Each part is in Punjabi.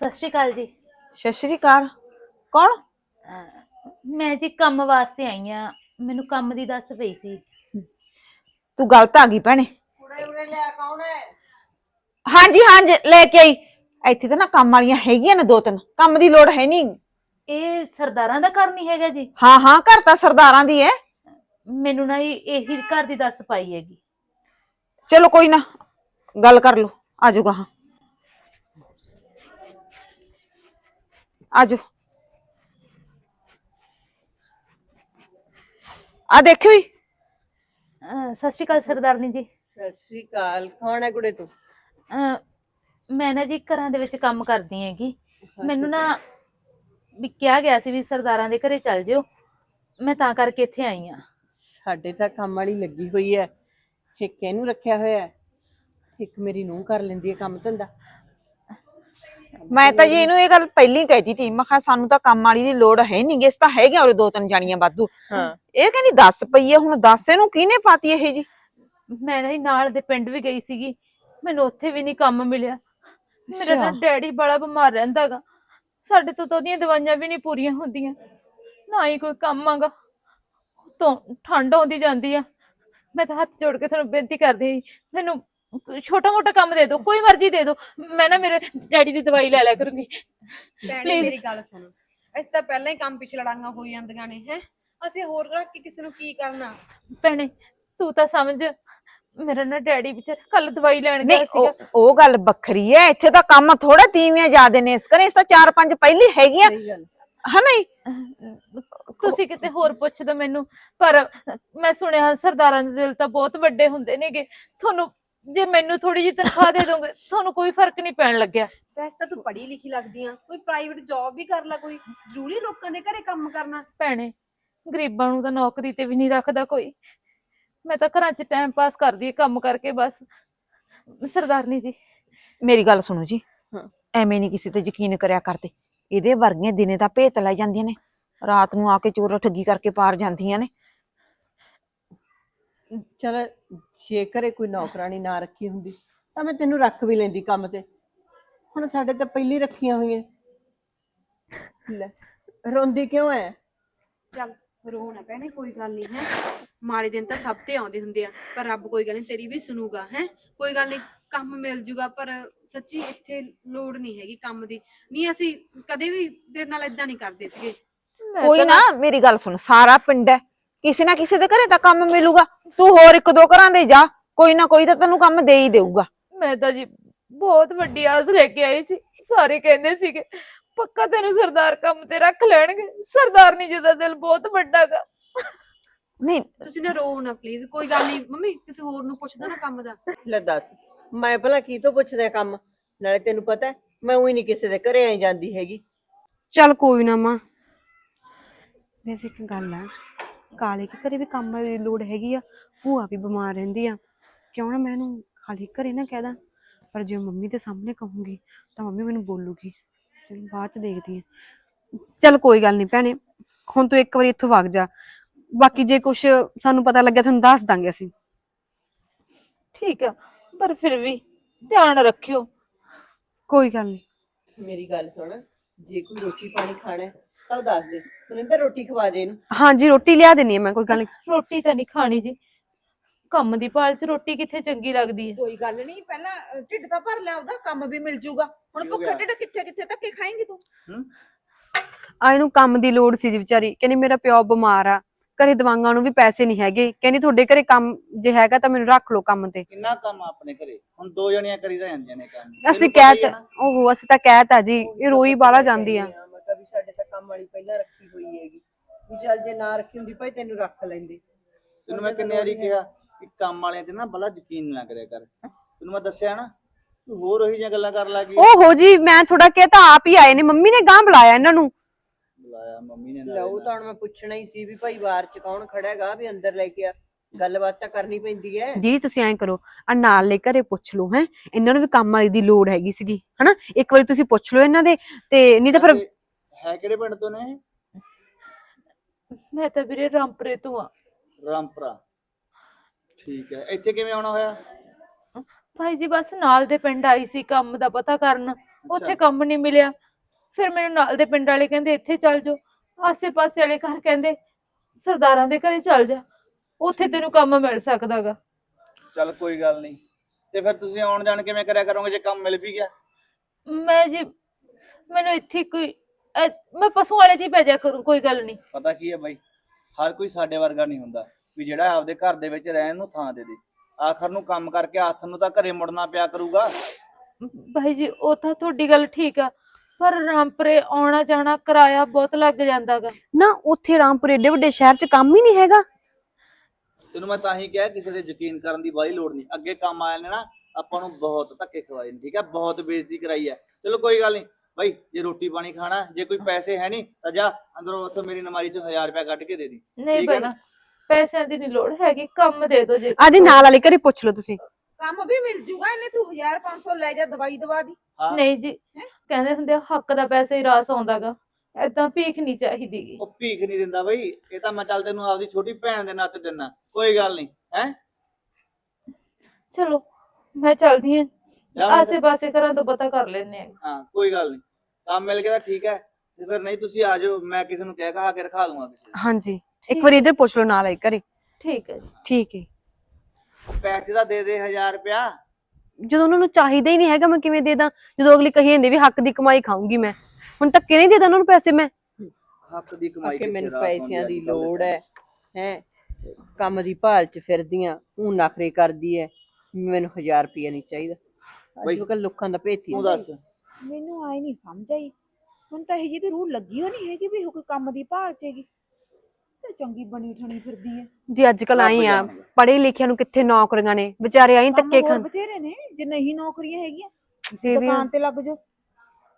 ਸਤਿ ਸ਼੍ਰੀ ਅਕਾਲ ਜੀ। ਸਤਿ ਸ਼੍ਰੀ ਅਕਾਲ। ਕੌਣ? ਮੈਂ ਜੀ ਕੰਮ ਵਾਸਤੇ ਆਈ ਆ। ਮੈਨੂੰ ਕੰਮ ਦੀ ਦੱਸ ਪਈ ਸੀ। ਤੂੰ ਗਲਤ ਆ ਗਈ ਭੈਣੇ। ਉਰੇ ਉਰੇ ਲਿਆ ਕੌਣ ਹੈ ਹਾਂਜੀ ਹਾਂਜੀ ਲੈ ਕੇ ਆਈ। ਇੱਥੇ ਤਾਂ ਨਾ ਕੰਮ ਵਾਲੀਆਂ ਹੈਗੀਆਂ ਨੇ ਦੋ ਤਿੰਨ। ਕੰਮ ਦੀ ਲੋੜ ਹੈ ਨਹੀਂ। ਇਹ ਸਰਦਾਰਾਂ ਦਾ ਘਰ ਨਹੀਂ ਹੈਗਾ ਜੀ। ਹਾਂ ਹਾਂ ਘਰ ਤਾਂ ਸਰਦਾਰਾਂ ਦੀ ਹੈ। ਮੈਨੂੰ ਨਾ ਇਹ- ਇਹੀ ਘਰ ਦੀ ਦੱਸ ਪਾਈ ਹੈਗੀ। ਚਲੋ ਕੋਈ ਨਾ ਗੱਲ ਕਰ ਲਓ। ਆ ਜਾਊਗਾ ਹਾਂ। ਆ ਜਾਓ ਆ ਦੇਖਿਓ ਹੀ ਅਹ, ਸਤਿ ਸ਼੍ਰੀ ਅਕਾਲ ਸਰਦਾਰਨੀ ਜੀ। ਸਤਿ ਸ੍ਰੀ ਅਕਾਲ। ਕੌਣ ਹੈ ਕੁੜੇ ਤੂੰ? ਅਹ, ਮੈਂ ਨਾ ਜੀ ਘਰਾਂ ਦੇ ਵਿੱਚ ਕੰਮ ਕਰਦੀ ਹੈਗੀ। ਮੈਨੂੰ ਨਾ ਵੀ ਕਿਹਾ ਗਿਆ ਸੀ ਵੀ ਸਰਦਾਰਾਂ ਦੇ ਘਰੇ ਚੱਲ ਜਿਓ। ਮੈਂ ਤਾਂ ਕਰਕੇ ਇੱਥੇ ਆਈ ਆ ਸਾਡੇ ਤਾਂ ਕੰਮ ਵਾਲੀ ਲੱਗੀ ਹੋਈ ਹੈ। ਇੱਕ ਇਹਨੂੰ ਰੱਖਿਆ ਹੋਇਆ ਹੈ। ਇੱਕ ਮੇਰੀ ਨੂੰਹ ਕਰ ਲੈਂਦੀ ਹੈ ਕੰਮ ਧੰਦਾ। ਮੈਂ ਤਾਂ ਜੀ ਇਹਨੂੰ ਇਹ ਗੱਲ ਪਹਿਲਾਂ ਹੀ ਕਹਿਤੀ ਸੀ ਮੈਂ ਕਿਹਾ ਸਾਨੂੰ ਤਾਂ ਕੰਮ ਵਾਲੀ ਦੀ ਲੋੜ ਹੈ ਨਹੀਂ ਇਸ ਤਾਂ ਹੈਗੇ ਔਰ ਦੋ ਤਿੰਨ ਜਾਣੀਆਂ ਵਾਧੂ। ਹਾਂ। ਇਹ ਕਹਿੰਦੀ 10 ਪਈ ਹੈ ਹੁਣ 10 ਇਹਨੂੰ ਕਿਹਨੇ ਪਾਤੀ ਇਹ ਜੀ? ਮੈਂ ਨਾ ਜੀ ਨਾਲ ਦੇ ਪਿੰਡ ਵੀ ਗਈ ਸੀਗੀ ਮੈਨੂੰ ਉੱਥੇ ਵੀ ਨਹੀਂ ਕੰਮ ਮਿਲਿਆ। ਮੇਰਾ ਨਾ। ਡੈਡੀ ਬੜਾ ਬਿਮਾਰ ਰਹਿੰਦਾਗਾ ਸਾਡੇ ਤੋਂ ਤਾਂ ਉਹਦੀਆਂ ਦਵਾਈਆਂ ਵੀ ਨਹੀਂ ਪੂਰੀਆਂ ਹੁੰਦੀਆਂ ਨਾ ਹੀ ਕੋਈ ਕੰਮ ਆਗਾ। ਤੋਂ ਠੰਡ ਆਉਂਦੀ ਜਾਂਦੀ ਆ। ਮੈਂ ਤਾਂ ਹੱਥ ਜੋੜ ਕੇ ਤੁਹਾਨੂੰ ਬੇਨਤੀ ਕਰਦੀ ਮੈਨੂੰ ਛੋਟਾ ਮੋਟਾ ਕੰਮ ਦੇ ਦਿਓ ਕੋਈ ਮਰਜ਼ੀ ਦੇ ਦਿਓ। ਮੈਂ ਨਾ ਮੇਰੇ ਡੈਡੀ ਦੀ ਦਵਾਈ ਲੈ ਲਿਆ ਕਰੂੰਗੀ। ਭੈਣੇ. ਮੇਰੀ ਗੱਲ ਸੁਣ। ਅਸੀਂ ਤਾਂ ਪਹਿਲਾਂ ਹੀ ਕੰਮ ਪਿੱਛੇ ਲੜਾਈਆਂ ਹੋਈ ਜਾਂਦੀਆਂ ਨੇ ਹੈ? ਅਸੀਂ ਹੋਰ ਰੱਖ ਕੇ ਕਿਸੇ ਨੂੰ ਕੀ ਕਰਨਾ? ਭੈਣੇ ਤੂੰ ਤਾਂ ਸਮਝ ਮੇਰਾ ਨਾ ਡੈਡੀ ਵਿਚਾਰ ਕੱਲ ਦਵਾਈ ਲੈਣ ਗਿਆ ਨਹੀਂ ਸੀਗਾ। ਉਹ ਗੱਲ ਵੱਖਰੀ ਹੈ ਇੱਥੇ ਤਾਂ ਕੰਮ ਥੋੜਾ ਤੀਵੀਆਂ ਜ਼ਿਆਦੇ ਨੇ ਇਸ ਕਰੇ ਇਸ ਤਾਂ ਚਾਰ ਪੰਜ ਪਹਿਲੀ ਹੈਗੀਆਂ। ਹਨਾ ਜੀ? ਤੁਸੀਂ ਕਿਤੇ ਹੋਰ ਪੁੱਛ ਦੋ ਮੈਨੂੰ ਪਰ ਮੈਂ ਸੁਣਿਆ ਸਰਦਾਰਾਂ ਦੇ ਦਿਲ ਤਾਂ ਬਹੁਤ ਵੱਡੇ ਹੁੰਦੇ ਨੇਗੇ। ਤੁਹਾਨੂੰ ਜੇ ਮੈਨੂੰ ਥੋੜੀ ਜਿਹੀ ਤਨਖਾਹ ਦੇ ਦੋਗੇ ਤੁਹਾਨੂੰ ਕੋਈ ਫ਼ਰਕ ਨਹੀਂ ਪੈਣ ਲੱਗਿਆ। ਵੈਸੇ ਤਾਂ ਤੂੰ ਪੜ੍ਹੀ ਲਿਖੀ ਲੱਗਦੀ ਆ ਕੋਈ ਪ੍ਰਾਈਵੇਟ ਜੌਬ ਵੀ ਕਰ ਲੈ ਕੋਈ ਜ਼ਰੂਰੀ ਲੋਕਾਂ ਦੇ ਘਰੇ ਕੰਮ ਕਰਨਾ। ਭੈਣੇ ਗਰੀਬਾਂ ਨੂੰ ਤਾਂ ਨੌਕਰੀ ਤੇ ਵੀ ਨਹੀਂ ਰੱਖਦਾ ਕੋਈ। ਮੈਂ ਤਾਂ ਘਰਾਂ 'ਚ ਟਾਈਮ ਪਾਸ ਕਰਦੀ ਹਾਂ ਕੰਮ ਕਰਕੇ ਬਸ। ਸਰਦਾਰਨੀ ਜੀ। ਮੇਰੀ ਗੱਲ ਸੁਣੋ ਜੀ। ਹਾਂ। ਐਵੇਂ ਨਹੀਂ ਕਿਸੇ ਤੇ ਯਕੀਨ ਕਰਿਆ ਕਰਦੇ। ਇਹਦੇ ਵਰਗੀਆਂ ਦਿਨੇ ਤਾਂ ਭੇਤ ਲੈ ਜਾਂਦੀਆਂ ਨੇ। ਰਾਤ ਨੂੰ ਆ ਕੇ ਚੋਰ ਠੱਗੀ ਕਰਕੇ ਪਾਰ ਜਾਂਦੀਆਂ ਨੇ। ਚਲ ਜੇ ਘਰੇ ਕੋਈ ਨੌਕਰਾਨੀ ਨਾ ਰੱਖੀ ਹੁੰਦੀ ਤਾਂ ਮੈਂ ਤੈਨੂੰ ਰੱਖ ਵੀ ਲੈਂਦੀ ਕੰਮ ਤੇ। ਹੁਣ ਸਾਡੇ ਤਾਂ ਪਹਿਲੀ ਰੱਖੀਆਂ ਹੋਈਆਂ। ਲੈ ਰੋਂਦੀ ਕਿਉਂ ਹੈ ਚੱਲ ਰੋ ਨਾ ਭੈਣੇ ਕੋਈ ਗੱਲ ਨਹੀਂ ਹੈ। ਮਾੜੇ ਦਿਨ ਤਾਂ ਸਭ ਤੇ ਆਉਂਦੇ ਹੁੰਦੇ ਆ ਪਰ ਰੱਬ ਕੋਈ ਗੱਲ ਨਹੀਂ ਤੇਰੀ ਵੀ ਸੁਣੂਗਾ ਹੈ। ਕੋਈ ਗੱਲ ਨਹੀਂ ਕੰਮ ਮਿਲ ਜੂਗਾ ਪਰ ਸੱਚੀ ਇੱਥੇ ਲੋੜ ਨਹੀਂ ਹੈਗੀ ਕੰਮ ਦੀ। ਨਹੀਂ ਅਸੀਂ ਕਦੇ ਵੀ ਤੇਰੇ ਨਾਲ ਇਦਾਂ ਨਹੀਂ ਕਰਦੇ ਸੀਗੇ। ਕੋਈ ਨਾ ਮੇਰੀ ਗੱਲ ਸੁਣ ਸਾਰਾ ਪਿੰਡ ਹੈ ਕਿਸੇ ਨਾ ਕਿਸੇ ਦੇ ਘਰੇ ਤਾਂ ਕੰਮ ਮਿਲੂਗਾ। ਤੂੰ ਹੋਰ ਇੱਕ ਦੋ ਘਰਾਂ ਦੇ ਜਾ ਕੋਈ ਨਾ ਕੋਈ ਤਾਂ ਤੈਨੂੰ ਕੰਮ ਦੇ ਹੀ ਦੇਊਗਾ। ਮੈਂ ਤਾਂ ਜੀ ਬਹੁਤ ਵੱਡੀ ਆਸ ਲੈ ਕੇ ਆਈ ਸੀ। ਸਾਰੇ ਕਹਿੰਦੇ ਸੀਗੇ ਪੱਕਾ ਤੈਨੂੰ ਸਰਦਾਰ ਕੰਮ ਤੇ ਰੱਖ ਲੈਣਗੇ। ਸਰਦਾਰਨੀ ਜੀ ਦਾ ਦਿਲ ਬਹੁਤ ਵੱਡਾ ਗਾ। ਨਹੀਂ ਤੁਸੀਂ ਨਾ ਰੋ ਨਾ ਪਲੀਜ਼ ਕੋਈ ਗੱਲ ਨਹੀਂ। ਮੰਮੀ ਕਿਸੇ ਹੋਰ ਨੂੰ ਪੁੱਛਦਾ ਨਾ ਕੰਮ ਦਾ। ਲੈ ਦੱਸ ਮੈਂ ਭਲਾ ਕੀ ਤੋਂ ਪੁੱਛਦਾ ਕੰਮ? ਨਾਲੇ ਤੈਨੂੰ ਪਤਾ ਹੈ, ਮੈਂ ਉਹੀ ਨਹੀਂ ਕਿਸੇ ਦੇ ਘਰੇ ਆਈ ਜਾਂਦੀ ਹੈਗੀ। ਚੱਲ ਕੋਈ ਨਾ ਮਾਂ। ਵੈਸੇ ਇੱਕ ਗੱਲ ਆ ਕਾਲੇ ਕੇ ਘਰੇ ਵੀ ਕੰਮ ਦੀ ਲੋੜ ਹੈਗੀ ਆ ਭੂਆ ਵੀ ਬਿਮਾਰ ਰਹਿੰਦੀ ਆ। ਕਿਉਂ ਨਾ ਮੈਂ ਇਹਨੂੰ ਖਾਲੀ ਘਰੇ ਨਾ ਕਹਿ ਦਾਂ ਪਰ ਜੇ ਮੰਮੀ ਦੇ ਸਾਹਮਣੇ ਕਹੂੰਗੀ ਤਾਂ ਮੰਮੀ ਮੈਨੂੰ ਬੋਲੂਗੀ। ਚਲ ਬਾਅਦ ਚ ਦੇਖਦੀ ਆ। ਚੱਲ ਕੋਈ ਗੱਲ ਨਹੀਂ ਭੈਣੇ ਹੁਣ ਤੂੰ ਇੱਕ ਵਾਰੀ ਇੱਥੋਂ ਵਗ ਜਾ। ਬਾਕੀ ਜੇ ਕੁਝ ਸਾਨੂੰ ਪਤਾ ਲੱਗਿਆ ਤੁਹਾਨੂੰ ਦੱਸ ਦਾਂਗੇ ਅਸੀਂ। ਠੀਕ ਆ ਪਰ ਫਿਰ ਵੀ ਧਿਆਨ ਰੱਖਿਓ। ਕੋਈ ਗੱਲ ਨਹੀਂ ਮੇਰੀ ਗੱਲ ਸੁਣ ਜੇ ਕੋਈ ਰੋਟੀ ਪਾਣੀ ਖਾਣਾ ਹੈ, ਤਾਂ ਉਹ ਦੱਸ ਦੇ। ਸੁਨਿੰਦਰ ਰੋਟੀ ਖਵਾ ਦੇ ਇਹਨੂੰ। ਹਾਂਜੀ ਰੋਟੀ ਲਿਆ ਦੇਣੀ ਆ ਮੈਂ ਕੋਈ ਗੱਲ ਰੋਟੀ ਤਾਂ ਨਹੀਂ ਖਾਣੀ ਜੀ। ਕੰਮ ਦੀ ਭਾਲ 'ਚ ਰੋਟੀ ਕਿੱਥੇ ਚੰਗੀ ਲੱਗਦੀ ਹੈ? ਕੋਈ ਗੱਲ ਨਹੀਂ ਪਹਿਲਾਂ ਅ, ਢਿੱਡ ਤਾਂ ਭਰ ਲਿਆ ਉਹਦਾ ਕੰਮ ਵੀ ਮਿਲ ਜੂਗਾ। ਹੁਣ ਭੁੱਖਾ ਢਿੱਡ ਕਿੱਥੇ ਕਿੱਥੇ ਧੱਕੇ ਖਾਏਂਗੀ ਤੂੰ? ਆ ਇਹਨੂੰ ਕੰਮ ਦੀ ਲੋੜ ਸੀ ਜੀ ਵਿਚਾਰੀ। ਕਹਿੰਦੀ ਮੇਰਾ ਪਿਓ ਬਿਮਾਰ ਆ। ਘਰੇ ਦਵਾਈਆਂ ਨੂੰ ਵੀ ਪੈਸੇ ਨਹੀਂ ਹੈਗੇ। ਕਹਿੰਦੀ ਤੁਹਾਡੇ ਘਰੇ ਕੰਮ ਜੇ ਹੈਗਾ ਤਾਂ ਮੈਨੂੰ ਰੱਖ ਲਓ ਕੰਮ ਤੇ। ਕਿੰਨਾ ਕੰਮ ਆ ਆਪਣੇ ਘਰੇ? ਹੁਣ ਦੋ ਜਣੀਆਂ ਕਰੀ ਤਾਂ ਜਾਂਦੀਆਂ ਨੇ ਕੰਮ। ਅਸੀਂ ਤੈਨੂੰ ਪਤਾ ਹੀ ਕਹਿ ਹੈ ਤਾ ਨਾ। ਓਹੋ ਅਸੀਂ ਤਾਂ ਕਹਿਤਾ ਜੀ ਇਹ ਰੋਈ ਬਾਲਾ ਜਾਂਦੀ ਆ ਮੈਂ ਕਿਹਾ ਵੀ ਸਾਡੇ ਤਾਂ ਕੰਮ ਵਾਲੀ ਪਹਿਲਾਂ ਰੱਖੀ ਹੋਈ ਹੈਗੀ। ਵੀ ਚੱਲ ਜੇ ਨਾ ਰੱਖੀ ਹੁੰਦੀ ਭਾਈ ਤੈਨੂੰ ਰੱਖ ਲੈਂਦੇ। ਤੈਨੂੰ ਮੈਂ ਕਿੰਨੇ ਵਾਰੀ ਕਿਹਾ ਕਿ ਕੰਮ ਵਾਲਿਆਂ ਤੇ ਨਾ ਬੜਾ ਯਕੀਨ ਨਾ ਕਰਿਆ ਕਰ। ਤੈਨੂੰ ਮੈਂ ਦੱਸਿਆ ਨਾ ਤੂੰ ਹੋਰ ਉਹੀ ਜਿਹੀਆਂ ਗੱਲਾਂ ਕਰਨ ਲੱਗੀ। ਓਹੋ ਜੀ ਮੈਂ ਥੋੜਾ ਕਿਹਾ ਤਾਂ ਆਪ ਹੀ ਆਏ ਨੇ ਮੰਮੀ ਨੇ ਗਾਂ ਬੁਲਾਇਆ ਇਹਨਾਂ ਨੂੰ। ਬੁਲਾਇਆ ਮੰਮੀ ਨੇ ਲਓ ਤਾਂ ਹੁਣ ਮੈਂ ਪੁੱਛਣਾ ਹੀ ਸੀ ਵੀ ਭਾਈ ਬਾਹਰ ਚ ਕੌਣ ਖੜਾ ਹੈਗਾ ਵੀ ਅੰਦਰ ਲੈ ਕੇ ਆ। ਗੱਲਬਾਤ ਤਾਂ ਕਰਨੀ ਪੈਂਦੀ ਹੈ। ਜੀ ਤੁਸੀਂ ਐਂ ਕਰੋ ਆ ਨਾਲ ਲੈ ਘਰੇ ਪੁੱਛ ਲਓ ਹੈ। ਇਹਨਾਂ ਨੂੰ ਵੀ ਕੰਮ ਵਾਲੀ ਦੀ ਲੋੜ ਹੈਗੀ ਸੀਗੀ ਹਨਾ? ਇੱਕ ਵਾਰੀ ਤੁਸੀਂ ਪੁੱਛ ਲਓ ਇਹਨਾਂ ਦੇ ਤੇ ਨਹੀਂ ਤਾਂ ਫਿਰ ਹੈ ਕਿਹੜੇ ਪਿੰਡ ਤੋਂ ਨੇ ਮੈਂ ਤਾਂ ਵੀਰੇ ਰਾਮਪੁਰੇ ਤੋਂ ਆ। ਰਾਮਪੁਰਾ। ਠੀਕ ਹੈ। ਇੱਥੇ ਕਿਵੇਂ ਆਉਣਾ ਹੋਇਆ? ਭਾਈ ਜੀ ਬਸ ਨਾਲ ਦੇ ਪਿੰਡ ਆਈ ਸੀ ਕੰਮ ਦਾ ਪਤਾ ਕਰਨ। ਉੱਥੇ ਕੰਮ ਨਹੀਂ ਮਿਲਿਆ। ਫਿਰ ਮੈਨੂੰ ਨਾਲ ਦੇ ਪਿੰਡ ਵਾਲੇ ਕਹਿੰਦੇ ਇੱਥੇ ਚੱਲ ਜਾਓ। ਆਸੇ-ਪਾਸੇ ਵਾਲੇ ਘਰ ਕਹਿੰਦੇ ਸਰਦਾਰਾਂ ਦੇ ਘਰੇ ਚੱਲ ਜਾ। ਉੱਥੇ ਤੈਨੂੰ ਕੰਮ ਮਿਲ ਸਕਦਾਗਾ। ਚੱਲ ਕੋਈ ਗੱਲ ਨਹੀਂ। ਤੇ ਫਿਰ ਤੁਸੀਂ ਆਉਣ ਜਾਣ ਕਿਵੇਂ ਕਰਿਆ ਕਰੋਗੇ ਜੇ ਕੰਮ ਮਿਲ ਵੀ ਗਿਆ? ਮੈਂ ਜੀ ਮੈਨੂੰ ਇੱਥੇ ਕੋਈ ਮੈਂ ਪਸ਼ੂ ਵਾਲੇ 'ਚ ਹੀ ਭੇਜਿਆ ਕਰੂੰ ਕੋਈ ਗੱਲ ਨਹੀਂ। ਪਤਾ ਕੀ ਹੈ ਬਾਈ? ਹਰ ਕੋਈ ਸਾਡੇ ਵਰਗਾ ਨਹੀਂ ਹੁੰਦਾ ਵੀ ਜਿਹੜਾ ਆਪਦੇ ਘਰ ਦੇ ਵਿੱਚ ਰਹਿਣ ਨੂੰ ਥਾਂ ਦੇ ਦੇ। ਆਖਰ ਨੂੰ ਕੰਮ ਕਰਕੇ ਹੱਥ ਨੂੰ ਤਾਂ ਘਰੇ ਮੁੜਨਾ ਪਿਆ ਕਰੂਗਾ। ਭਾਈ ਜੀ ਉਹ ਤਾਂ ਤੁਹਾਡੀ ਗੱਲ ਠੀਕ ਆ ਪਰ ਰਾਮਪੁਰੇ ਆਉਣਾ ਜਾਣਾ ਕਿਰਾਇਆ ਬਹੁਤ ਲੱਗ ਜਾਂਦਾਗਾ। ਨਾ ਉੱਥੇ ਰਾਮਪੁਰ ਏਡੇ ਵੱਡੇ ਸ਼ਹਿਰ 'ਚ ਕੰਮ ਹੀ ਨਹੀਂ ਹੈਗਾ। ਤੈਨੂੰ ਮੈਂ ਤਾਂ ਹੀ ਕਿਹਾ ਕਿਸੇ ਤੇ ਯਕੀਨ ਕਰਨ ਦੀ ਬਾਈ ਲੋੜ ਨਹੀਂ। ਅੱਗੇ ਕੰਮ ਆਏ ਨੇ ਨਾ ਆਪਾਂ ਨੂੰ ਬਹੁਤ ਧੱਕੇ ਖਵਾਏ ਨੇ ਠੀਕ ਹੈ? ਬਹੁਤ ਬੇਇੱਜ਼ਤੀ ਕਰਾਈ ਹੈ। ਚਲੋ ਕੋਈ ਗੱਲ ਨਹੀਂ ਬਾਈ ਜੇ ਰੋਟੀ ਪਾਣੀ ਖਾਣਾ ਜੇ ਕੋਈ ਪੈਸੇ ਹੈ ਨਹੀਂ ਤਾਂ ਜਾ ਅੰਦਰੋਂ ਉੱਥੋਂ ਮੇਰੀ ਨਮਾਰੀ ਚੋਂ 1000 ਰੁਪਇਆ ਕੱਢ ਕੇ ਦੇ ਦੀ। ਨਹੀਂ ਠੀਕ ਹੈ ਭਾਈ ਨਾ? ਪੈਸਿਆਂ ਦੀ ਨਹੀਂ ਲੋੜ ਹੈਗੀ ਕੰਮ ਦੇ ਦਿਓ ਜੇ ਆਦੇ ਨਾਲ ਵਾਲੇ ਘਰੇ ਪੁੱਛ ਲਓ ਤੁਸੀਂ। ਕੰਮ ਵੀ ਮਿਲ ਜੂਗਾ ਇਹਨੇ ਤੂੰ 1500 ਲੈ ਜਾ ਦਵਾਈ ਦਵਾ ਦੀ। ਹਾਂ। ਨਹੀਂ ਜੀ ਕਹਿੰਦੇ ਹੁੰਦੇ ਆ, ਹੱਕ ਦਾ ਪੈਸਾ ਹੀ ਰਾਸ ਆਉਂਦਾਗਾ। ਏਦਾਂ ਭੀਖ ਨਹੀਂ ਚਾਹੀਦੀਗੀ ਉਹ ਭੀਖ ਨਹੀਂ ਦਿੰਦਾ ਬਾਈ ਇਹ ਤਾਂ ਮੈਂ ਚੱਲ ਤੈਨੂੰ ਆਪਦੀ ਛੋਟੀ ਭੈਣ ਦੇ ਨਾਤੇ ਦਿੰਦਾ ਕੋਈ ਗੱਲ ਨਹੀਂ ਹੈ? ਚਲੋ ਮੈਂ ਚੱਲਦੀ ਆਸੇ ਪਾਸੇ ਘਰਾਂ ਤੋਂ ਪਤਾ ਕਰ ਲੈਣੇ ਆ। ਹਾਂ ਕੋਈ ਗੱਲ ਨਹੀਂ। ਕੰਮ ਮਿਲ ਗਿਆ ਤਾਂ ਠੀਕ ਹੈ ਤੇ ਫਿਰ ਨਹੀਂ ਤੁਸੀਂ ਆ ਜਾਓ ਮੈਂ ਕਿਸੇ ਨੂੰ ਕਹਿ ਕਹਾ ਕੇ ਰਖਾ ਦੂੰਗਾ ਕਿਸੇ ਹਾਂਜੀ ਇੱਕ ਵਾਰੀ ਇੱਧਰ ਪੁੱਛ ਲਓ ਨਾਲ ਵਾਲੇ ਘਰੇ। ਠੀਕ ਹੈ ਜੀ। ਠੀਕ ਹੈ। ਨੂੰ। ਪੈਸੇ ਤਾਂ ਦੇ ਦੇ 1000 ਰੁਪਇਆ। ਜਦੋਂ ਉਹਨਾਂ ਨੂੰ ਚਾਹੀਦਾ ਹੀ ਨਹੀਂ ਹੈਗਾ ਮੈਂ ਕਿਵੇਂ ਦੇ ਦਾਂ? ਜਦੋਂ ਅਗਲੀ ਕਹੀ ਜਾਂਦੇ ਵੀ ਹੱਕ ਦੀ ਕਮਾਈ ਖਾਊਂਗੀ ਮੈਂ। ਹੁਣ ਧੱਕੇ ਨਹੀਂ ਦੇ ਦਾਂ ਉਹਨਾਂ ਨੂੰ ਪੈਸੇ ਮੈਂ? ਹੱਕ ਦੀ ਕਮਾਈ ਕਿ ਕਿੱਥੇ ਮੈਨੂੰ ਪੈਸਿਆਂ ਦੀ ਅੱਜ ਕੱਲ੍ਹ ਲੋੜ ਹੈ। ਹੈ ਕੰਮ ਦੀ ਭਾਲ ਚ ਫਿਰਦੀਆਂ ਉਹ ਨਖਰੇ ਕਰਦੀ ਹੈ ਮੈਨੂੰ 1000 ਰੁਪਇਆ ਨਹੀਂ ਚਾਹੀਦਾ। ਅੱਜ ਕੱਲ ਲੋਕਾਂ ਦਾ ਭੇਤੀ ਤੂੰ ਦੱਸ। ਮੈਨੂੰ ਆਈ ਨਹੀਂ ਸਮਝ ਆਈ। ਹੁਣ ਤਾਂ ਇਹ ਜੀ ਤੇ ਰੂਹ ਲੱਗੀ ਹੋ ਨਹੀਂ ਹੈਗੀ ਵੀ ਉਹ ਕੋਈ ਕੰਮ ਦੀ ਭਾਲ ਚੇਗੀ ਤੇ ਚੰਗੀ ਬਣੀ ਠਣੀ ਫਿਰਦੀ ਹੈ ਜੀ ਅੱਜ ਕੱਲ ਆਈ ਆ। ਪੜ੍ਹੇ ਲਿਖਿਆਂ ਨੂੰ ਕਿੱਥੇ ਨੌਕਰੀਆਂ ਨੇ? ਵਿਚਾਰੇ ਆਈ ਧੱਕੇ ਖਾਣ ਬਥੇਰੇ ਨੇ ਜੇ ਨਹੀਂ ਨੌਕਰੀਆਂ ਹੈਗੀਆਂ ਦੁਕਾਨ ਤੇ ਲੱਗ ਜਾਓ।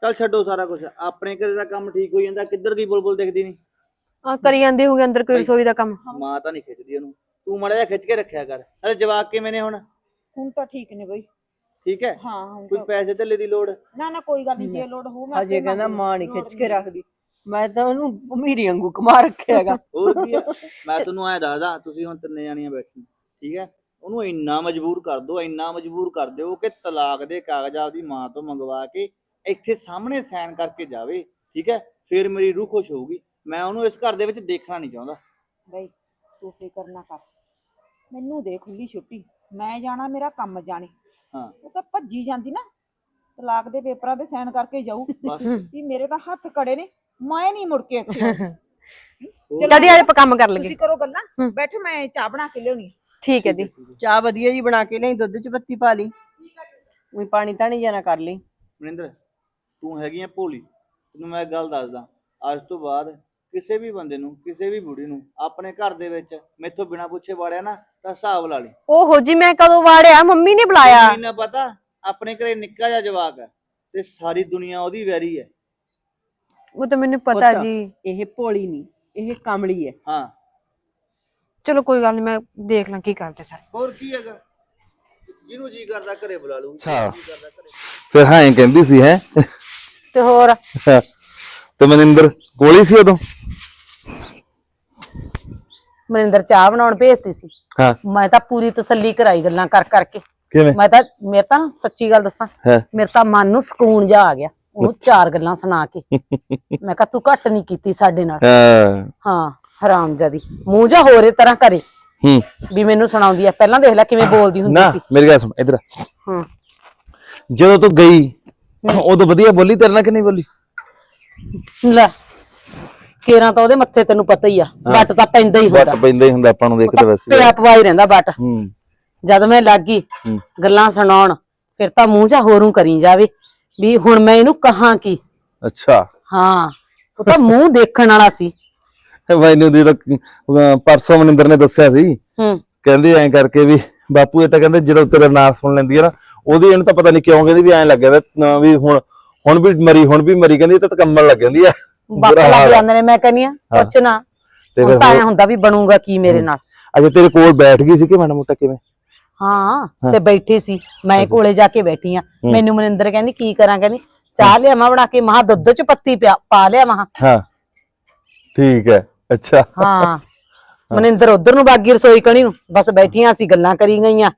ਚੱਲ ਛੱਡੋ ਸਾਰਾ ਕੁਝ ਆਪਣੇ ਘਰੇ ਦਾ ਕੰਮ ਠੀਕ ਹੋਈ ਜਾਂਦਾ ਕਿੱਧਰ ਦੀ ਬੁਲਬੁਲ ਦਿਖਦੀ ਨਹੀਂ ਆ ਕਰੀ ਜਾਂਦੇ ਹੋਗੇ ਅੰਦਰ ਕੋਈ। ਰਸੋਈ ਦਾ ਕੰਮ। ਮਾਂ ਤਾਂ ਨਹੀਂ ਖਿੱਚਦੀ ਉਹਨੂੰ। ਤੂੰ ਮਾੜਾ ਜਿਹਾ ਖਿੱਚ ਕੇ ਰੱਖਿਆ ਕਰ। ਅਰੇ ਜਵਾਕ ਕਿਵੇਂ ਨੇ ਹੁਣ? ਹੁਣ ਤਾਂ ਠੀਕ ਨੇ ਬਈ। ਠੀਕ ਹੈ? ਹਾਂ ਹੁਣ ਕੋਈ ਤਾਂ ਪੈਸੇ ਧੇਲੇ ਦੀ ਲੋੜ? ਨਾ ਨਾ ਕੋਈ ਗੱਲ ਨਹੀਂ ਜੇ ਲੋੜ ਹੋਊ ਮੈਂ ਹਜੇ ਆਪੇ ਕਹਿੰਦਾ ਮਾਂ ਨਹੀਂ ਖਿੱਚ ਕੇ ਰੱਖਦੀ। ਮੈਂ ਤਾਂ ਉਹਨੂੰ ਅਮੀਰੀ ਵਾਂਗੂ ਕਮਾ ਰੱਖਿਆ ਹੈਗਾ। ਹੋਰ ਕੀ ਹੈ ਮੈਂ ਤੁਹਾਨੂੰ ਐ ਦੱਸਦਾ ਤੁਸੀਂ ਹੁਣ ਤਿੰਨੇ ਜਾਣੀਆਂ ਬੈਠੀ ਠੀਕ ਹੈ? ਉਹਨੂੰ ਇੰਨਾ ਮਜਬੂਰ ਕਰ ਦਿਓ ਇੰਨਾ ਮਜਬੂਰ ਕਰ ਦਿਓ ਕਿ ਤਲਾਕ ਦੇ ਕਾਗਜ਼ ਆਪਦੀ ਮਾਂ ਤੋਂ ਮੰਗਵਾ ਕੇ ਇੱਥੇ ਸਾਹਮਣੇ ਸਾਈਨ ਕਰਕੇ ਜਾਵੇ ਠੀਕ ਹੈ? ਫਿਰ ਮੇਰੀ ਰੂਹ ਖੁਸ਼ ਹੋਊਗੀ। ਮੈਂ ਉਹਨੂੰ ਇਸ ਘਰ ਦੇ ਵਿੱਚ ਦੇਖਣਾ ਨਹੀਂ ਚਾਹੁੰਦਾ। ਬਈ ਤੂੰ ਫਿਕਰ ਨਾ ਕਰ। ਮੈਨੂੰ ਦੇ ਖੁੱਲੀ ਛੁੱਟੀ। ਮੈਂ ਜਾਣਾ ਮੇਰਾ ਕੰਮ ਜਾਣੇ। ਹਾਂ। ਉਹ ਤਾਂ ਭੱਜੀ ਜਾਂਦੀ ਨਾ ਤਲਾਕ ਦੇ ਪੇਪਰਾਂ ਤੇ ਸਾਈਨ ਕਰਕੇ ਜਾਊ। ਬਸ। ਵੀ ਮੇਰੇ ਤਾਂ ਹੱਥ ਕੜੇ ਨੇ ਮੈਂ ਨਹੀਂ ਮੁੜ ਕੇ ਇੱਥੇ ਆਉਣਾ। ਆਪਾਂ ਕੰਮ ਕਰ ਲਈਏ। ਤੁਸੀਂ ਕਰੋ ਗੱਲਾਂ ਹੂੰ। ਬੈਠੋ ਮੈਂ ਚਾਹ ਬਣਾ ਕੇ ਲਿਆਉਣੀ। ਠੀਕ ਹੈ ਜੀ। ਚਾਹ ਵਧੀਆ ਜੀ ਬਣਾ ਕੇ ਲਈ ਦੁੱਧ ਚ ਪੱਤੀ ਪਾ ਲਈ। ਉਹੀ ਪਾਣੀ ਤਾਂ ਨਹੀਂ ਜਾਣਾ ਕਰ ਲਈ। ਮਨਿੰਦਰ ਤੂੰ ਹੈਗੀ ਆ ਭੋਲੀ ਤੈਨੂੰ ਮੈਂ ਇੱਕ ਗੱਲ ਦੱਸਦਾ। ਅੱਜ ਤੋਂ ਬਾਅਦ ਕਿਸੇ ਵੀ ਬੰਦੇ ਨੂੰ ਕਿਸੇ ਵੀ ਬੁੜੀ ਨੂੰ ਆਪਣੇ ਘਰ ਦੇ ਵਿੱਚ ਮੈਥੋਂ ਬਿਨਾ ਪੁੱਛੇ ਵਾੜਿਆ ਨਾ ਤਾਂ ਹਿਸਾਬ ਲਾ ਲਈ ਓਹੋ ਜੀ ਮੈਂ ਕਦੋਂ ਵਾੜਿਆ? ਮੰਮੀ ਨੇ ਬੁਲਾਇਆ। ਮੈਨੂੰ ਨਾ ਪਤਾ ਆਪਣੇ ਘਰੇ ਨਿੱਕਾ ਜਿਹਾ ਜਵਾਕ ਹੈ ਤੇ ਸਾਰੀ ਦੁਨੀਆ ਉਹਦੀ ਵੈਰੀ ਹੈ। ਉਹ ਤਾਂ ਮੈਨੂੰ ਪਤਾ ਪੁੱਤ। ਜੀ। ਇਹ ਭੋਲੀ ਨਹੀਂ ਇਹ ਕਮਲੀ ਹੈ। ਹਾਂ। ਚਲੋ ਕੋਈ ਗੱਲ ਨਹੀਂ ਮੈਂ ਦੇਖ ਲਾਂ ਕੀ ਕਰਦੇ ਸਾਰੇ ਹੋਰ ਕੀ ਹੈਗਾ? ਜਿਹਨੂੰ ਜੀ ਕਰਦਾ ਘਰੇ ਬੁਲਾ ਲੂ ਅੱਛਾ। ਫਿਰ ਹਾਂ ਇਹ ਕਹਿੰਦੀ ਸੀ ਹੈ? ਤੇ ਹੋਰ? ਤੇ ਮਨਿੰਦਰ ਕੋਲੀ ਸੀ ਉਦੋਂ? ਮਨਿੰਦਰ ਚਾਹ ਬਣਾਉਣ ਭੇਜਤੀ ਸੀ। ਹਾਂ। ਮੈਂ ਤਾਂ ਪੂਰੀ ਤਸੱਲੀ ਕਰਾਈ ਗੱਲਾਂ ਕਰ ਕਰਕੇ। ਕਿਵੇਂ? ਮੈਂ ਤਾਂ ਮੇਰੇ ਤਾਂ ਨਾ ਸੱਚੀ ਗੱਲ ਦੱਸਾਂ ਮੇਰੇ ਤਾਂ ਮਨ ਨੂੰ ਸਕੂਨ ਜਾ ਆ ਗਿਆ। ਉਹਨੂੰ ਚਾਰ ਗੱਲਾਂ ਸੁਣਾ ਕੇ। ਮੈਂ ਕਿਹਾ ਤੂੰ ਘੱਟ ਨਹੀਂ ਕੀਤੀ ਸਾਡੇ ਨਾਲ। ਹਾਂ। ਹਾਂ ਹਰਾਮਜ਼ਾਦੀ ਮੂੰਹ ਜਾ ਹੋਰੇ ਤਰ੍ਹਾਂ ਕਰੇ। ਹੂੰ। ਵੀ ਮੈਨੂੰ ਸੁਣਾਉਂਦੀ ਆ। ਪਹਿਲਾਂ ਦੇਖ ਲੈ ਕਿਵੇਂ ਬੋਲਦੀ ਹੁੰਦੀ ਨਾ ਸੀ। ਮੇਰੀ ਗੱਲ ਸੁਣ ਇਧਰ ਹਾਂ। ਜਦੋਂ ਤੂੰ ਗਈ ਉਦੋਂ ਵਧੀਆ ਬੋਲੀ ਤੇਰੇ ਨਾਲ ਕਿ ਨਹੀਂ ਬੋਲੀ? ਲੈ ਕੇਰਾਂ ਤਾਂ ਉਹਦੇ ਮੱਥੇ ਤੈਨੂੰ ਪਤਾ ਹੀ ਆ ਵੱਟ ਤਾਂ ਪੈਂਦਾ ਹੀ ਹੁੰਦਾ। ਵੱਟ ਪੈਂਦਾ ਹੀ ਹੁੰਦਾ ਆਪਾਂ ਨੂੰ ਦੇਖਦੇ ਵੈਸੇ ਪਿਆ ਪਵਾਈ ਰਹਿੰਦਾ ਵੱਟ। ਹੂੰ। ਜਦ ਮੈਂ ਲੱਗ। ਗੱਲਾਂ ਸੁਣਾਉਣ ਫਿਰ ਤਾਂ ਮੂੰਹ ਜਾ ਹੋਰੂ ਕਰੀ ਜਾਵੇ ਵੀ ਹੁਣ ਮੈਂ ਇਹਨੂੰ ਕਹਾਂ ਕੀ? ਅੱਛਾ। ਹਾਂ ਉਹ ਤਾਂ ਮੂੰਹ ਦੇਖਣ ਵਾਲਾ ਸੀ। ਮੈਨੂੰ ਦੀ ਤਾਂ ਪਰਸੋਂ ਮਨਿੰਦਰ ਨੇ ਦੱਸਿਆ ਸੀ। ਹੂੰ। ਕਹਿੰਦੇ ਐਂ ਕਰਕੇ ਵੀ ਬਾਪੂ ਇਹ ਤਾਂ ਕਹਿੰਦੇ ਜਦੋਂ ਤੇਰਾ ਨਾਂ ਸੁਣ ਲੈਂਦੀ ਹੈ ਨਾ ਉਹਦੀ ਇਹਨੂੰ ਤਾਂ ਪਤਾ ਨਹੀਂ ਕਿਉਂ ਕਹਿੰਦੀ ਵੀ ਐਂ ਲੱਗਿਆ ਵਾ, ਹੁਣ ਹੁਣ ਵੀ ਮਰੀ ਹੁਣ ਵੀ ਮਰੀ ਕਹਿੰਦੀ ਇਹ ਤਾਂ ਕੰਮਣ ਲੱਗ ਜਾਂਦੀ ਆ। ਹਾਲ ਲੱਗ। ਜਾਂਦੇ ਨੇ ਮੈਂ ਕਹਿੰਨੀ ਆ। ਕੁਛ ਨਾ। ਤੇ ਫਿਰ ਤਾਂ ਹੁੰਦਾ ਵੀ ਬਣੂਗਾ ਕੀ ਮੇਰੇ ਨਾਲ। ਅੱਛਾ ਤੇਰੇ ਕੋਲ ਬੈਠ ਗਈ ਸੀ ਕਿ ਮਾੜਾ ਮੋਟਾ ਕਿਵੇਂ? ਹਾਂ ਤੇ ਬੈਠੀ ਸੀ। ਮੈਂ ਕੋਲੇ ਜਾ ਕੇ ਬੈਠੀ ਆ। ਮੈਨੂੰ ਮਨਿੰਦਰ ਕਹਿੰਦੀ ਕੀ ਕਰਾਂ ਕਹਿੰਦੀ? ਚਾਹ ਲਿਆਵਾਂ ਬਣਾ ਕੇ ਮਹਾ ਦੁੱਧ ਚ ਪੱਤੀ ਪਾ ਲਿਆ ਮਹਾ ਹਾਂ। ਠੀਕ ਹੈ। ਅੱਛਾ। ਹਾਂ। ਮਨਿੰਦਰ ਉਧਰ ਨੂੰ ਬਾਗੀ ਰਸੋਈ ਕਣੀ ਨੂੰ। ਬਸ ਬੈਠੀਆਂ ਸੀ ਗੱਲਾਂ ਕਰੀ ਗਈਆਂ।